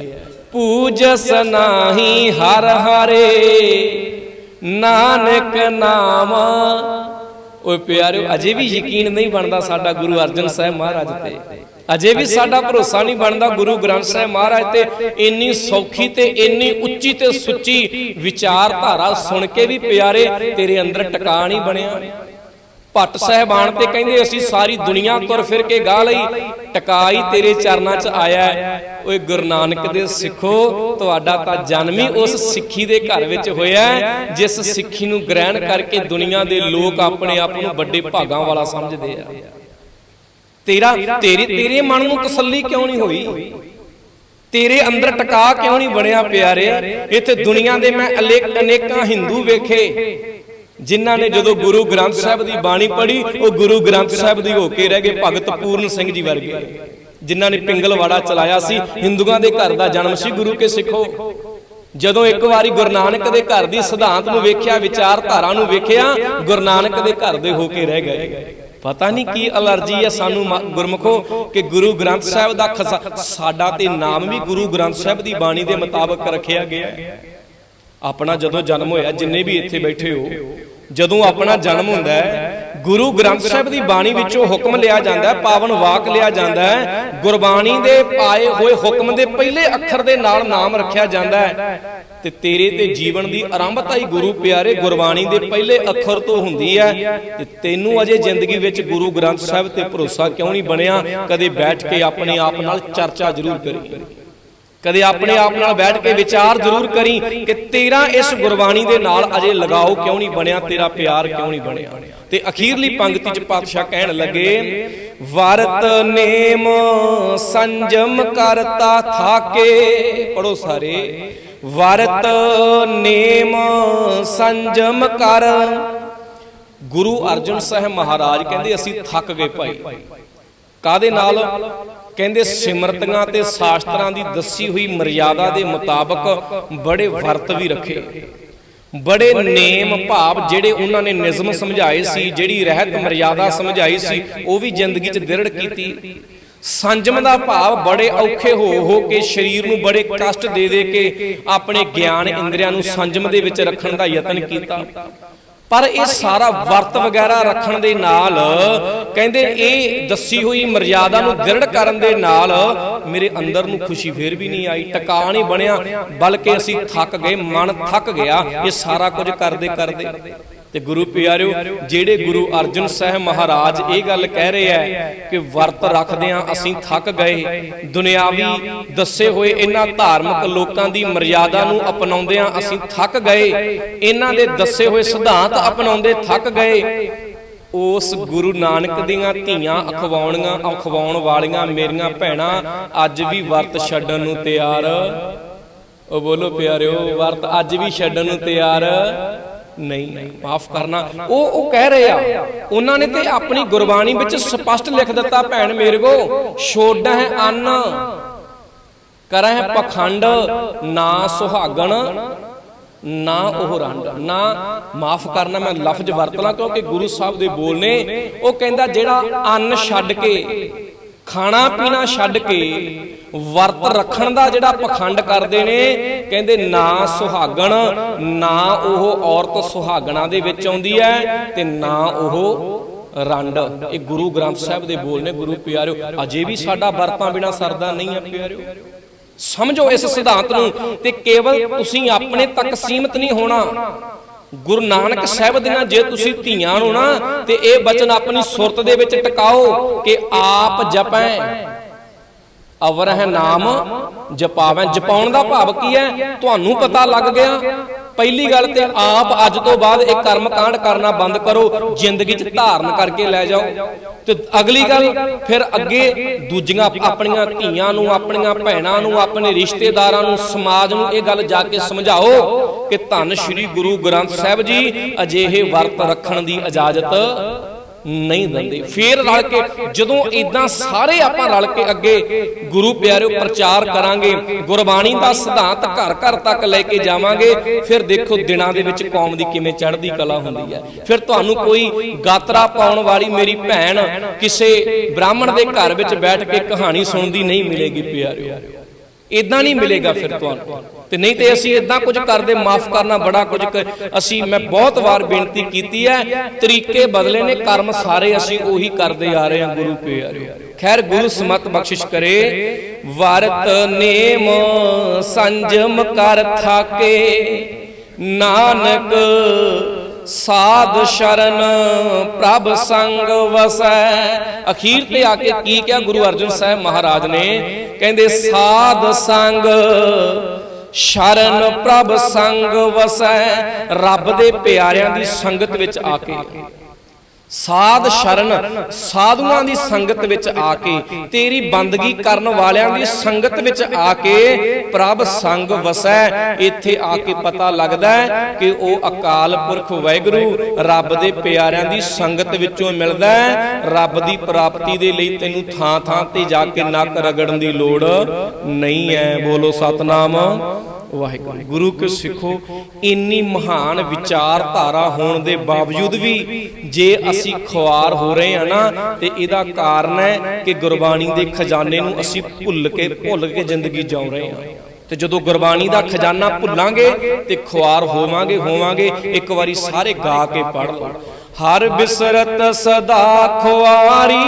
ਪੂਜਸ ਨਾਹੀ ਹਰ ਹਰੇ। ਨਾਨਕ ਨਾਮ। ਓਏ ਪਿਆਰਿਓ ਅਜੇ ਵੀ ਯਕੀਨ ਨਹੀਂ ਬਣਦਾ ਸਾਡਾ ਗੁਰੂ ਅਰਜਨ ਸਾਹਿਬ ਮਹਾਰਾਜ ਤੇ। ਅਜੇ ਵੀ ਸਾਡਾ ਭਰੋਸਾ ਨਹੀਂ ਬਣਦਾ ਗੁਰੂ ਗ੍ਰੰਥ ਸਾਹਿਬ ਮਹਾਰਾਜ ਤੇ। ਇੰਨੀ ਸੌਖੀ ਤੇ ਇੰਨੀ ਉੱਚੀ ਤੇ ਸੁੱਚੀ ਵਿਚਾਰਧਾਰਾ ਸੁਣ ਕੇ ਵੀ ਪਿਆਰੇ ਤੇਰੇ ਅੰਦਰ ਟਿਕਾ ਨਹੀਂ ਬਣਿਆ। ਭੱਟ ਸਾਹਿਬਾਨ ਤੇ ਕਹਿੰਦੇ ਅਸੀਂ ਸਾਰੀ ਦੁਨੀਆ ਤੁਰ ਫਿਰ ਕੇ ਗਾ ਲਈ। ਟਿਕਾਈ ਤੇਰੇ ਚਰਨਾਂ 'ਚ ਆਇਆ। ਓਏ ਗੁਰੂ ਨਾਨਕ ਦੇ ਸਿੱਖੋ ਤੁਹਾਡਾ ਤਾਂ ਜਨਮ ਹੀ ਉਸ ਸਿੱਖੀ ਦੇ ਘਰ ਵਿੱਚ ਹੋਇਆ ਜਿਸ ਸਿੱਖੀ ਨੂੰ ਗ੍ਰਹਿਣ ਕਰਕੇ ਦੁਨੀਆ ਦੇ ਲੋਕ ਆਪਣੇ ਆਪ ਨੂੰ ਵੱਡੇ ਭਾਗਾਂ ਵਾਲਾ ਸਮਝਦੇ ਆ। ਤੇਰਾ ਤੇਰੇ ਤੇਰੇ ਮਨ ਨੂੰ ਤਸੱਲੀ ਕਿਉਂ ਨਹੀਂ ਹੋਈ? ਤੇਰੇ ਅੰਦਰ ਟਿਕਾ ਕਿਉਂ ਨਹੀਂ ਬਣਿਆ ਪਿਆਰੇ? ਇੱਥੇ ਦੁਨੀਆ ਦੇ ਮੈਂ ਅਲੇਕ ਅਨੇਕਾਂ ਹਿੰਦੂ ਵੇਖੇ। ਜਿਨ੍ਹਾਂ ਨੇ ਜਦੋਂ ਗੁਰੂ ਗ੍ਰੰਥ ਸਾਹਿਬ ਦੀ ਬਾਣੀ ਪੜ੍ਹੀ, ਉਹ ਗੁਰੂ ਗ੍ਰੰਥ ਸਾਹਿਬ ਦੀ ਹੋ ਕੇ ਰਹਿ ਗਏ ਭਗਤ ਪੂਰਨ ਸਿੰਘ ਜੀ ਵਰਗੇ। ਜਿਨ੍ਹਾਂ ਨੇ ਪਿੰਗਲਵਾੜਾ ਚਲਾਇਆ ਸੀ, ਹਿੰਦੂਆਂ ਦੇ ਘਰ ਦਾ ਜਨਮ ਸੀ ਗੁਰੂ ਕੇ ਸਿੱਖੋ। ਜਦੋਂ ਇੱਕ ਵਾਰੀ ਗੁਰੂ ਨਾਨਕ ਦੇ ਘਰ ਦੀ ਸਿਧਾਂਤ ਨੂੰ ਵੇਖਿਆ, ਵਿਚਾਰਧਾਰਾ ਨੂੰ ਵੇਖਿਆ, ਗੁਰੂ ਨਾਨਕ ਦੇ ਘਰ ਦੇ ਹੋ ਕੇ ਰਹਿ ਗਏ। ਪਤਾ ਨਹੀਂ ਕੀ ਅਲਰਜੀ ਹੈ ਸਾਨੂੰ ਮ- ਗੁਰਮਖੋ, ਕਿ ਗੁਰੂ ਗ੍ਰੰਥ ਸਾਹਿਬ ਦਾ ਖਸਾ, ਸਾਡਾ ਤੇ ਨਾਮ ਵੀ ਗੁਰੂ ਗ੍ਰੰਥ ਸਾਹਿਬ ਦੀ ਬਾਣੀ ਦੇ ਮੁਤਾਬਕ ਰੱਖਿਆ ਗਿਆ। ਆਪਣਾ ਜਦੋਂ ਜਨਮ ਹੋਇਆ, ਜਿੰਨੇ ਵੀ ਇੱਥੇ ਬੈਠੇ ਹੋ ਜਦੋਂ ਆਪਣਾ ਜਨਮ ਹੁੰਦਾ ਹੈ, ਗੁਰੂ ਗ੍ਰੰਥ ਸਾਹਿਬ ਦੀ ਬਾਣੀ ਵਿੱਚੋਂ ਹੁਕਮ ਲਿਆ ਜਾਂਦਾ ਹੈ, ਪਾਵਨ ਵਾਕ ਲਿਆ ਜਾਂਦਾ ਹੈ, ਗੁਰਬਾਣੀ ਦੇ ਪਾਏ ਹੋਏ ਹੁਕਮ ਦੇ ਪਹਿਲੇ ਅੱਖਰ ਦੇ ਨਾਲ ਨਾਮ ਰੱਖਿਆ ਜਾਂਦਾ ਹੈ। ਤੇ ਤੇਰੇ ਤੇ ਜੀਵਨ ਦੀ ਆਰੰਭਤਾ ਹੀ ਗੁਰੂ ਪਿਆਰੇ ਗੁਰਬਾਣੀ ਦੇ ਪਹਿਲੇ ਅੱਖਰ ਤੋਂ ਹੁੰਦੀ ਹੈ। ਤੇ ਤੈਨੂੰ ਅਜੇ ਜ਼ਿੰਦਗੀ ਵਿੱਚ ਗੁਰੂ ਗ੍ਰੰਥ ਸਾਹਿਬ ਤੇ ਭਰੋਸਾ ਕਿਉਂ ਨਹੀਂ ਬਣਿਆ? ਕਦੇ ਬੈਠ ਕੇ ਆਪਣੇ ਆਪ ਨਾਲ ਚਰਚਾ ਜ਼ਰੂਰ ਕਰੀ। ਕਦੇ ਆਪਣੇ ਆਪ ਨਾਲ ਬੈਠ ਕੇ ਵਿਚਾਰ ਜ਼ਰੂਰ ਕਰੀ ਕਿ ਤੇਰਾ ਇਸ ਗੁਰਬਾਣੀ ਦੇ ਨਾਲ ਅਜੇ ਲਗਾਓ ਕਿਉਂ ਨਹੀਂ ਬਣਿਆ, ਤੇਰਾ ਪਿਆਰ ਕਿਉਂ ਨਹੀਂ ਬਣਿਆ। ਤੇ ਅਖੀਰਲੀ ਪੰਕਤੀ ਚ ਪਾਤਸ਼ਾਹ ਕਹਿਣ ਲੱਗੇ, ਵਰਤ ਨੇਮ ਸੰਜਮ ਕਰਤਾ ਥਾਕੇ। ਪੜੋ ਸਾਰੇ, ਵਰਤ ਨੇਮ ਸੰਜਮ ਕਰ। ਗੁਰੂ ਅਰਜਨ ਸਾਹਿਬ ਮਹਾਰਾਜ ਕਹਿੰਦੇ, ਅਸੀਂ ਥੱਕ ਗਏ ਭਾਈ। ਕਾਦੇ ਨਾਲ? ਕਹਿੰਦੇ ਸਿਮਰਤੀਆਂ ਤੇ ਸ਼ਾਸਤਰਾਂ ਦੀ ਦੱਸੀ ਹੋਈ ਮਰਿਆਦਾ ਦੇ ਮੁਤਾਬਕ ਬੜੇ ਵਰਤ ਵੀ ਰੱਖੇ। ਬੜੇ ਨੇਮ ਭਾਵ ਜਿਹੜੇ ਉਹਨਾਂ ਨੇ ਨਿਯਮ ਸਮਝਾਏ ਸੀ, ਜਿਹੜੀ ਰਹਿਤ ਮਰਿਆਦਾ ਸਮਝਾਈ ਸੀ, ਉਹ ਵੀ ਜ਼ਿੰਦਗੀ 'ਚ ਦ੍ਰਿੜ ਕੀਤੀ। ਸੰਜਮ ਦਾ ਭਾਵ ਬੜੇ ਔਖੇ ਹੋ ਹੋ ਕੇ ਸਰੀਰ ਨੂੰ ਬੜੇ ਕਸ਼ਟ ਦੇ ਦੇ ਕੇ ਆਪਣੇ ਗਿਆਨ ਇੰਦਰੀਆਂ ਨੂੰ ਸੰਜਮ ਦੇ ਵਿੱਚ ਰੱਖਣ ਦਾ ਯਤਨ ਕੀਤਾ। ਪਰ ਇਹ ਸਾਰਾ ਵਰਤ ਵਗੈਰਾ ਰੱਖਣ ਦੇ ਨਾਲ ਕਹਿੰਦੇ ਇਹ ਦੱਸੀ ਹੋਈ ਮਰਿਆਦਾ ਨੂੰ ਦ੍ਰਿੜ ਕਰਨ ਦੇ ਨਾਲ ਮੇਰੇ ਅੰਦਰ ਨੂੰ ਖੁਸ਼ੀ ਫੇਰ ਵੀ ਨਹੀਂ ਆਈ ਟਿਕਾ ਨਹੀਂ ਬਣਿਆ, ਬਲਕਿ ਅਸੀਂ ਥੱਕ ਗਏ, ਮਨ ਥੱਕ ਗਿਆ, ਇਹ ਸਾਰਾ ਕੁਝ ਕਰਦੇ ਕਰਦੇ। ਤੇ ਗੁਰੂ ਪਿਆਰਿਓ, ਜਿਹੜੇ ਗੁਰੂ ਅਰਜਨ ਸਾਹਿਬ ਮਹਾਰਾਜ ਇਹ ਗੱਲ ਕਹਿ ਰਹੇ ਆ ਕਿ ਵਰਤ ਰੱਖਦਿਆਂ ਅਸੀਂ ਥੱਕ ਗਏ। ਦੁਨਿਆਵੀ ਦੱਸੇ ਹੋਏ ਇਹਨਾਂ ਧਾਰਮਿਕ ਲੋਕਾਂ ਦੀ ਮਰਿਆਦਾ ਨੂੰ ਅਪਣਾਉਂਦਿਆਂ ਅਸੀਂ ਥੱਕ ਗਏ। ਇਹਨਾਂ ਦੇ ਦੱਸੇ ਹੋਏ ਸਿਧਾਂਤ ਅਪਣਾਉਂਦੇ ਥੱਕ ਗਏ। ਉਸ ਗੁਰੂ ਨਾਨਕ ਦੀਆਂ ਧੀਆਂ ਅਖਵਾਉਣੀਆਂ, ਅਖਵਾਉਣ ਵਾਲੀਆਂ ਮੇਰੀਆਂ ਭੈਣਾਂ, ਅੱਜ ਵੀ ਵਰਤ ਛੱਡਣ ਨੂੰ ਤਿਆਰ। ਉਹ ਬੋਲੋ ਪਿਆਰਿਓ, ਵਰਤ ਅੱਜ ਵੀ ਛੱਡਣ ਨੂੰ ਤਿਆਰ। ਨਹੀਂ, ਮਾਫ ਕਰਨਾ। ਉਹ ਉਹ ਕਹਿ ਰਹੇ ਆ, ਉਹਨਾਂ ਨੇ ਤੇ ਆਪਣੀ ਗੁਰਬਾਣੀ ਵਿੱਚ ਸਪਸ਼ਟ ਲਿਖ ਦਿੱਤਾ, ਭੈਣ ਮੇਰੇ ਕੋ ਹੈ ਅੰਨ ਕਰੈ ਹੈ ਪਖੰਡ, ਨਾ ਸੁਹਾਗਣ, ਨਾ ਉਹ ਰੰਡ। ਨਾ, ਮਾਫ ਕਰਨਾ, ਮੈਂ ਲਫ਼ਜ਼ ਵਰਤ ਲਾਂ, ਕਿਉਂਕਿ ਗੁਰੂ ਸਾਹਿਬ ਦੇ ਬੋਲ ਨੇ, ਉਹ ਕਹਿੰਦਾ ਜਿਹੜਾ ਅੰਨ ਛੱਡ ਕੇ ਖਾਣਾ ਪੀਣਾ ਛੱਡ ਕੇ ਵਰਤ ਰੱਖਣ ਦਾ ਜਿਹੜਾ ਪਖੰਡ ਕਰਦੇ ਨੇ, ਕਹਿੰਦੇ ਨਾ ਸੁਹਾਗਣ, ਨਾ ਉਹ ਔਰਤ ਸੁਹਾਗਣਾ ਦੇ ਵਿੱਚ ਆਉਂਦੀ ਹੈ ਤੇ ਨਾ ਉਹ ਰੰਡ। ਇਹ ਗੁਰੂ ਗ੍ਰੰਥ ਸਾਹਿਬ ਦੇ ਬੋਲ ਨੇ, ਗੁਰੂ ਪਿਆਰਿਓ, ਅਜੇ ਵੀ ਸਾਡਾ ਵਰਤਾਂ ਬਿਨਾ ਸਰਦਾ ਨਹੀਂ ਹੈ ਪਿਆਰਿਓ। ਸਮਝੋ ਇਸ ਸਿਧਾਂਤ ਨੂੰ ਤੇ ਕੇਵਲ ਤੁਸੀਂ ਆਪਣੇ ਤੱਕ ਸੀਮਤ ਨਹੀਂ ਹੋਣਾ। ਗੁਰੂ ਨਾਨਕ ਸਾਹਿਬ ਦੀਆਂ ਜੇ ਤੁਸੀਂ ਧੀਆਂ ਨੂੰ ਨਾ ਤੇ ਇਹ ਬਚਨ ਆਪਣੀ ਸੁਰਤ ਦੇ ਵਿੱਚ ਟਿਕਾਓ ਕਿ ਆਪ ਜਪੈ। ਅਵਰ ਹੈ ਨਾਮ ਜਪਾਵੇਂ ਜਪਾਉਣ ਦਾ ਭਾਵ ਕੀ ਹੈ? ਤੁਹਾਨੂੰ ਪਤਾ ਲੱਗ ਗਿਆ। ਪਹਿਲੀ ਗੱਲ ਤੇ ਆਪ ਅੱਜ ਤੋਂ ਬਾਅਦ ਇਹ ਕਰਮ ਕਾਂਡ ਕਰਨਾ ਬੰਦ ਕਰੋ, ਜ਼ਿੰਦਗੀ 'ਚ ਧਾਰਨ ਕਰਕੇ ਲੈ ਜਾਓ। ਤੇ ਅਗਲੀ ਗੱਲ, ਫਿਰ ਅੱਗੇ ਦੂਜੀਆਂ ਆਪਣੀਆਂ ਧੀਆਂ ਨੂੰ, ਆਪਣੀਆਂ ਭੈਣਾਂ ਨੂੰ, ਆਪਣੇ ਰਿਸ਼ਤੇਦਾਰਾਂ ਨੂੰ, ਸਮਾਜ ਨੂੰ ਇਹ ਗੱਲ ਜਾ ਕੇ ਸਮਝਾਓ ਕਿ ਧੰਨ ਸ਼੍ਰੀ ਗੁਰੂ ਗ੍ਰੰਥ ਸਾਹਿਬ ਜੀ, ਅਜਿਹੇ ਵਰਤ ਰੱਖਣ ਦੀ ਇਜਾਜ਼ਤ ਨਹੀਂ ਦਿੰਦੇ। ਫੇਰ ਰਲ ਕੇ ਜਦੋਂ ਇਦਾਂ ਸਾਰੇ ਆਪਾਂ ਰਲ ਕੇ ਅੱਗੇ ਗੁਰੂ ਪਿਆਰਿਓ ਪ੍ਰਚਾਰ ਕਰਾਂਗੇ, ਗੁਰਬਾਣੀ ਦਾ ਸਿਧਾਂਤ ਘਰ ਘਰ ਤੱਕ ਲੈ ਕੇ ਜਾਵਾਂਗੇ, ਫਿਰ ਦੇਖੋ ਦਿਨਾਂ ਦੇ ਵਿੱਚ ਕੌਮ ਦੀ ਕਿਵੇਂ ਚੜ੍ਹਦੀ ਕਲਾ ਹੁੰਦੀ ਹੈ। ਫਿਰ ਤੁਹਾਨੂੰ ਕੋਈ ਗਾਤਰਾ ਪਾਉਣ ਵਾਲੀ ਮੇਰੀ ਭੈਣ ਕਿਸੇ ਬ੍ਰਾਹਮਣ ਦੇ ਘਰ ਵਿੱਚ ਬੈਠ ਕੇ ਕਹਾਣੀ ਸੁਣਦੀ ਨਹੀਂ ਮਿਲੇਗੀ, ਪਿਆਰਿਓ। ਇਦਾਂ ਨਹੀਂ ਮਿਲੇਗਾ ਫਿਰ ਤੁਹਾਨੂੰ। ਤੇ ਨਹੀਂ ਤੇ ਅਸੀਂ ਇਦਾਂ ਕੁਝ ਕਰਦੇ ਮਾਫ ਕਰਨਾ ਬੜਾ ਕੁਝ ਅਸੀਂ ਮੈਂ ਬਹੁਤ ਵਾਰ ਬੇਨਤੀ ਕੀਤੀ ਹੈ ਤਰੀਕੇ ਬਦਲੇ ਨੇ ਕਰਮ ਸਾਰੇ ਅਸੀਂ ਉਹੀ ਕਰਦੇ ਆ ਰਹੇ ਹਾਂ ਗੁਰੂ ਪਿਆਰਿਓ ਖੈਰ ਗੁਰੂ ਸਮਤ ਬਖਸ਼ਿਸ਼ ਕਰੇ ਵਰਤ ਨੇਮ ਸੰਜਮ ਕਰ ਥਾਕੇ ਨਾਨਕ ਸਾਧ ਸ਼ਰਨ ਪ੍ਰਭ ਸੰਗ ਵਸੈ। ਅਖੀਰ ਤੇ ਆ ਕੇ ਕੀ ਕਿਹਾ ਗੁਰੂ ਅਰਜਨ ਸਾਹਿਬ ਮਹਾਰਾਜ ਨੇ? ਕਹਿੰਦੇ ਸਾਧ ਸੰਗ ਸ਼ਰਨ ਪ੍ਰਭ ਸੰਗ ਵਸੈ। ਰੱਬ ਦੇ ਪਿਆਰਿਆਂ ਦੀ ਸੰਗਤ ਵਿੱਚ ਆ ਕੇ। ਸਾਧ ਸ਼ਰਨ ਸਾਧੂਆਂ ਦੀ ਸੰਗਤ ਵਿੱਚ ਆ ਕੇ ਤੇਰੀ ਬੰਦਗੀ ਕਰਨ ਵਾਲਿਆਂ ਦੀ ਸੰਗਤ ਵਿੱਚ ਆ ਕੇ ਪ੍ਰਭ ਸੰਗ ਵਸੈ। ਇੱਥੇ ਆ ਕੇ ਪਤਾ ਲੱਗਦਾ ਹੈ ਕਿ ਉਹ ਅਕਾਲ ਪੁਰਖ ਵਾਹਿਗੁਰੂ ਰੱਬ ਦੇ ਪਿਆਰਿਆਂ ਦੀ ਸੰਗਤ ਵਿੱਚੋਂ ਮਿਲਦਾ ਹੈ। ਰੱਬ ਦੀ ਪ੍ਰਾਪਤੀ ਦੇ ਲਈ ਤੈਨੂੰ ਥਾਂ ਥਾਂ ਤੇ ਜਾ ਕੇ ਨੱਕ ਰਗੜਨ ਦੀ ਲੋੜ ਨਹੀਂ ਹੈ। ਬੋਲੋ ਸਤਨਾਮ। ਵਾਹਿਗੁਰੂ। ਗੁਰੂ ਕੇ ਸਿੱਖੋ, ਇੰਨੀ ਮਹਾਨ ਵਿਚਾਰਧਾਰਾ ਹੋਣ ਦੇ ਬਾਵਜੂਦ ਵੀ ਜੇ ਅਸੀਂ ਖੁਆਰ ਹੋ ਰਹੇ ਹਾਂ ਨਾ, ਤੇ ਇਹਦਾ ਕਾਰਨ ਹੈ ਕਿ ਗੁਰਬਾਣੀ ਦੇ ਖਜ਼ਾਨੇ ਨੂੰ ਅਸੀਂ ਭੁੱਲ ਕੇ ਭੁੱਲ ਕੇ ਜ਼ਿੰਦਗੀ ਜਿਉ ਰਹੇ ਹਾਂ। ਤੇ ਜਦੋਂ ਗੁਰਬਾਣੀ ਦਾ ਖਜ਼ਾਨਾ ਭੁੱਲਾਂਗੇ ਤੇ ਖੁਆਰ ਹੋਵਾਂਗੇ ਹੋਵਾਂਗੇ, ਇੱਕ ਵਾਰੀ ਸਾਰੇ ਗਾ ਕੇ ਪੜ ਲਓ। ਹਰ ਬਿਸਰਤ ਸਦਾ ਖੁਆਰੀ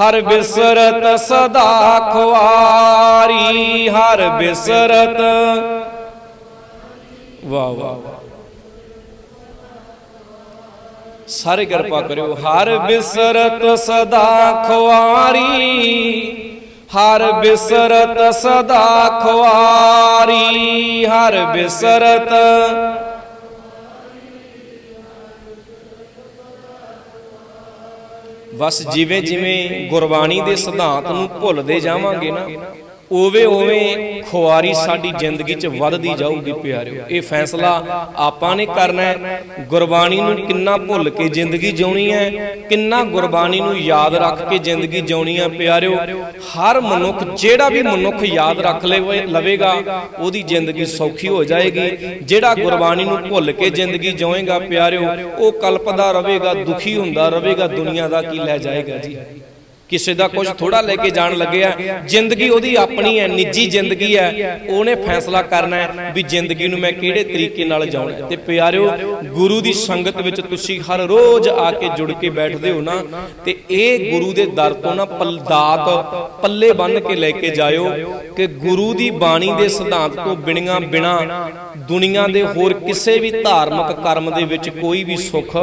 ਹਰ ਬਿਸਰਤ ਸਦਾ ਖੁਆਰੀ, ਹਰ ਬਿਸਰਤ। ਵਾਹ ਵਾਹ ਵਾਹ। ਸਾਰੇ ਕਿਰਪਾ ਕਰਿਓ। ਹਰ ਬਿਸਰਤ ਸਦਾ ਖੁਆਰੀ, ਹਰ ਬਿਸਰਤ ਸਦਾ ਖੁਆਰੀ, ਹਰ ਬਿਸਰਤ। ਬਸ ਜਿਵੇਂ ਜਿਵੇਂ ਗੁਰਬਾਣੀ ਦੇ ਸਿਧਾਂਤ ਨੂੰ ਭੁੱਲਦੇ ਜਾਵਾਂਗੇ ਨਾ ਉਵੇਂ ਉਵੇਂ ਖੁਆਰੀ ਸਾਡੀ ਜ਼ਿੰਦਗੀ 'ਚ ਵੱਧਦੀ ਜਾਊਗੀ ਪਿਆਰਿਓ। ਇਹ ਫੈਸਲਾ ਆਪਾਂ ਨੇ ਕਰਨਾ ਹੈ। ਗੁਰਬਾਣੀ ਨੂੰ ਕਿੰਨਾ ਭੁੱਲ ਕੇ ਜ਼ਿੰਦਗੀ ਜਿਉਣੀ ਹੈ। ਕਿੰਨਾ ਗੁਰਬਾਣੀ ਨੂੰ ਯਾਦ ਰੱਖ ਕੇ ਜ਼ਿੰਦਗੀ ਜਿਉਣੀ ਹੈ ਪਿਆਰਿਓ। ਹਰ ਮਨੁੱਖ, ਜਿਹੜਾ ਵੀ ਮਨੁੱਖ ਯਾਦ ਰੱਖ ਲਵੇ, ਲਵੇਗਾ, ਉਹਦੀ ਜ਼ਿੰਦਗੀ ਸੌਖੀ ਹੋ ਜਾਏਗੀ। ਜਿਹੜਾ ਗੁਰਬਾਣੀ ਨੂੰ ਭੁੱਲ ਕੇ ਜ਼ਿੰਦਗੀ ਜਿਉਏਗਾ ਪਿਆਰਿਓ, ਉਹ ਕਲਪਦਾ ਰਹੇਗਾ, ਦੁਖੀ ਹੁੰਦਾ ਰਹੇਗਾ, ਦੁਨੀਆ ਦਾ ਕੀ ਲੈ ਜਾਏਗਾ ਜੀ। ਕਿਸੇ ਦਾ ਕੁਝ ਥੋੜਾ ਲੈ ਕੇ ਜਾਣ ਲੱਗਿਆ, ਜ਼ਿੰਦਗੀ ਉਹਦੀ ਆਪਣੀ ਹੈ, ਨਿੱਜੀ ਜ਼ਿੰਦਗੀ ਹੈ, ਉਹਨੇ ਫੈਸਲਾ ਕਰਨਾ ਹੈ ਵੀ ਜ਼ਿੰਦਗੀ ਨੂੰ ਮੈਂ ਕਿਹੜੇ ਤਰੀਕੇ ਨਾਲ ਜਿਉਣਾ ਤੇ ਪਿਆਰਿਓ ਗੁਰੂ ਦੀ ਸੰਗਤ ਵਿੱਚ ਤੁਸੀਂ ਹਰ ਰੋਜ਼ ਆ ਕੇ ਜੁੜ ਕੇ ਬੈਠਦੇ ਹੋ ਨਾ, ਤੇ ਇਹ ਗੁਰੂ ਦੇ ਦਰ ਤੋਂ ਨਾ ਪਲਦਾਤ ਪੱਲੇ ਬੰਨ ਕੇ ਲੈ ਕੇ ਜਾਇਓ ਕਿ ਗੁਰੂ ਦੀ ਬਾਣੀ ਦੇ ਸਿਧਾਂਤ ਤੋਂ ਬਿਨੀਆਂ ਬਿਨਾ ਦੁਨੀਆ ਦੇ ਹੋਰ ਕਿਸੇ ਵੀ ਧਾਰਮਿਕ ਕਰਮ ਦੇ ਵਿੱਚ ਕੋਈ ਵੀ ਸੁੱਖ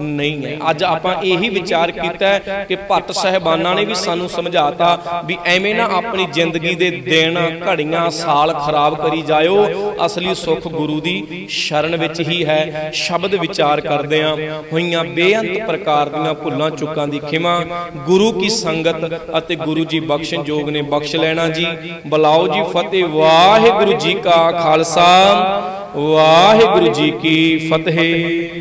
ਨਹੀਂ ਹੈ। ਅੱਜ ਆਪਾਂ ਇਹੀ ਵਿਚਾਰ ਕੀਤਾ ਕਿ ਭੱਟ ਸਹਿਬਾਨਾਂ ਨੇ ਵੀ ਸਾਨੂੰ ਸਮਝਾਤਾ ਵੀ ਐਵੇਂ ਨਾ ਆਪਣੀ ਜ਼ਿੰਦਗੀ ਦੇ ਦਿਨ, ਘੜੀਆਂ, ਸਾਲ ਖਰਾਬ ਕਰੀ ਜਾਇਓ। ਅਸਲੀ ਸੁੱਖ ਗੁਰੂ ਦੀ ਸ਼ਰਨ ਵਿੱਚ ਹੀ ਹੈ। ਸ਼ਬਦ ਵਿਚਾਰ ਕਰਦੇ ਆ, ਹੋਈਆਂ ਬੇਅੰਤ ਪ੍ਰਕਾਰ ਦੀਆਂ ਭੁੱਲਾਂ ਚੁੱਕਾਂ ਦੀ ਖਿਮਾ। ਗੁਰੂ ਕੀ ਸੰਗਤ ਅਤੇ ਗੁਰੂ ਜੀ ਬਖਸ਼ਣ ਜੋਗ ਨੇ ਬਖਸ਼ ਲੈਣਾ ਜੀ। ਬਲਾਓ ਜੀ ਫਤਿਹ। ਵਾਹਿਗੁਰੂ ਜੀ ਕਾ ਖਾਲਸਾ। ਵਾਹਿਗੁਰੂ ਜੀ ਕੀ ਫਤਿਹ।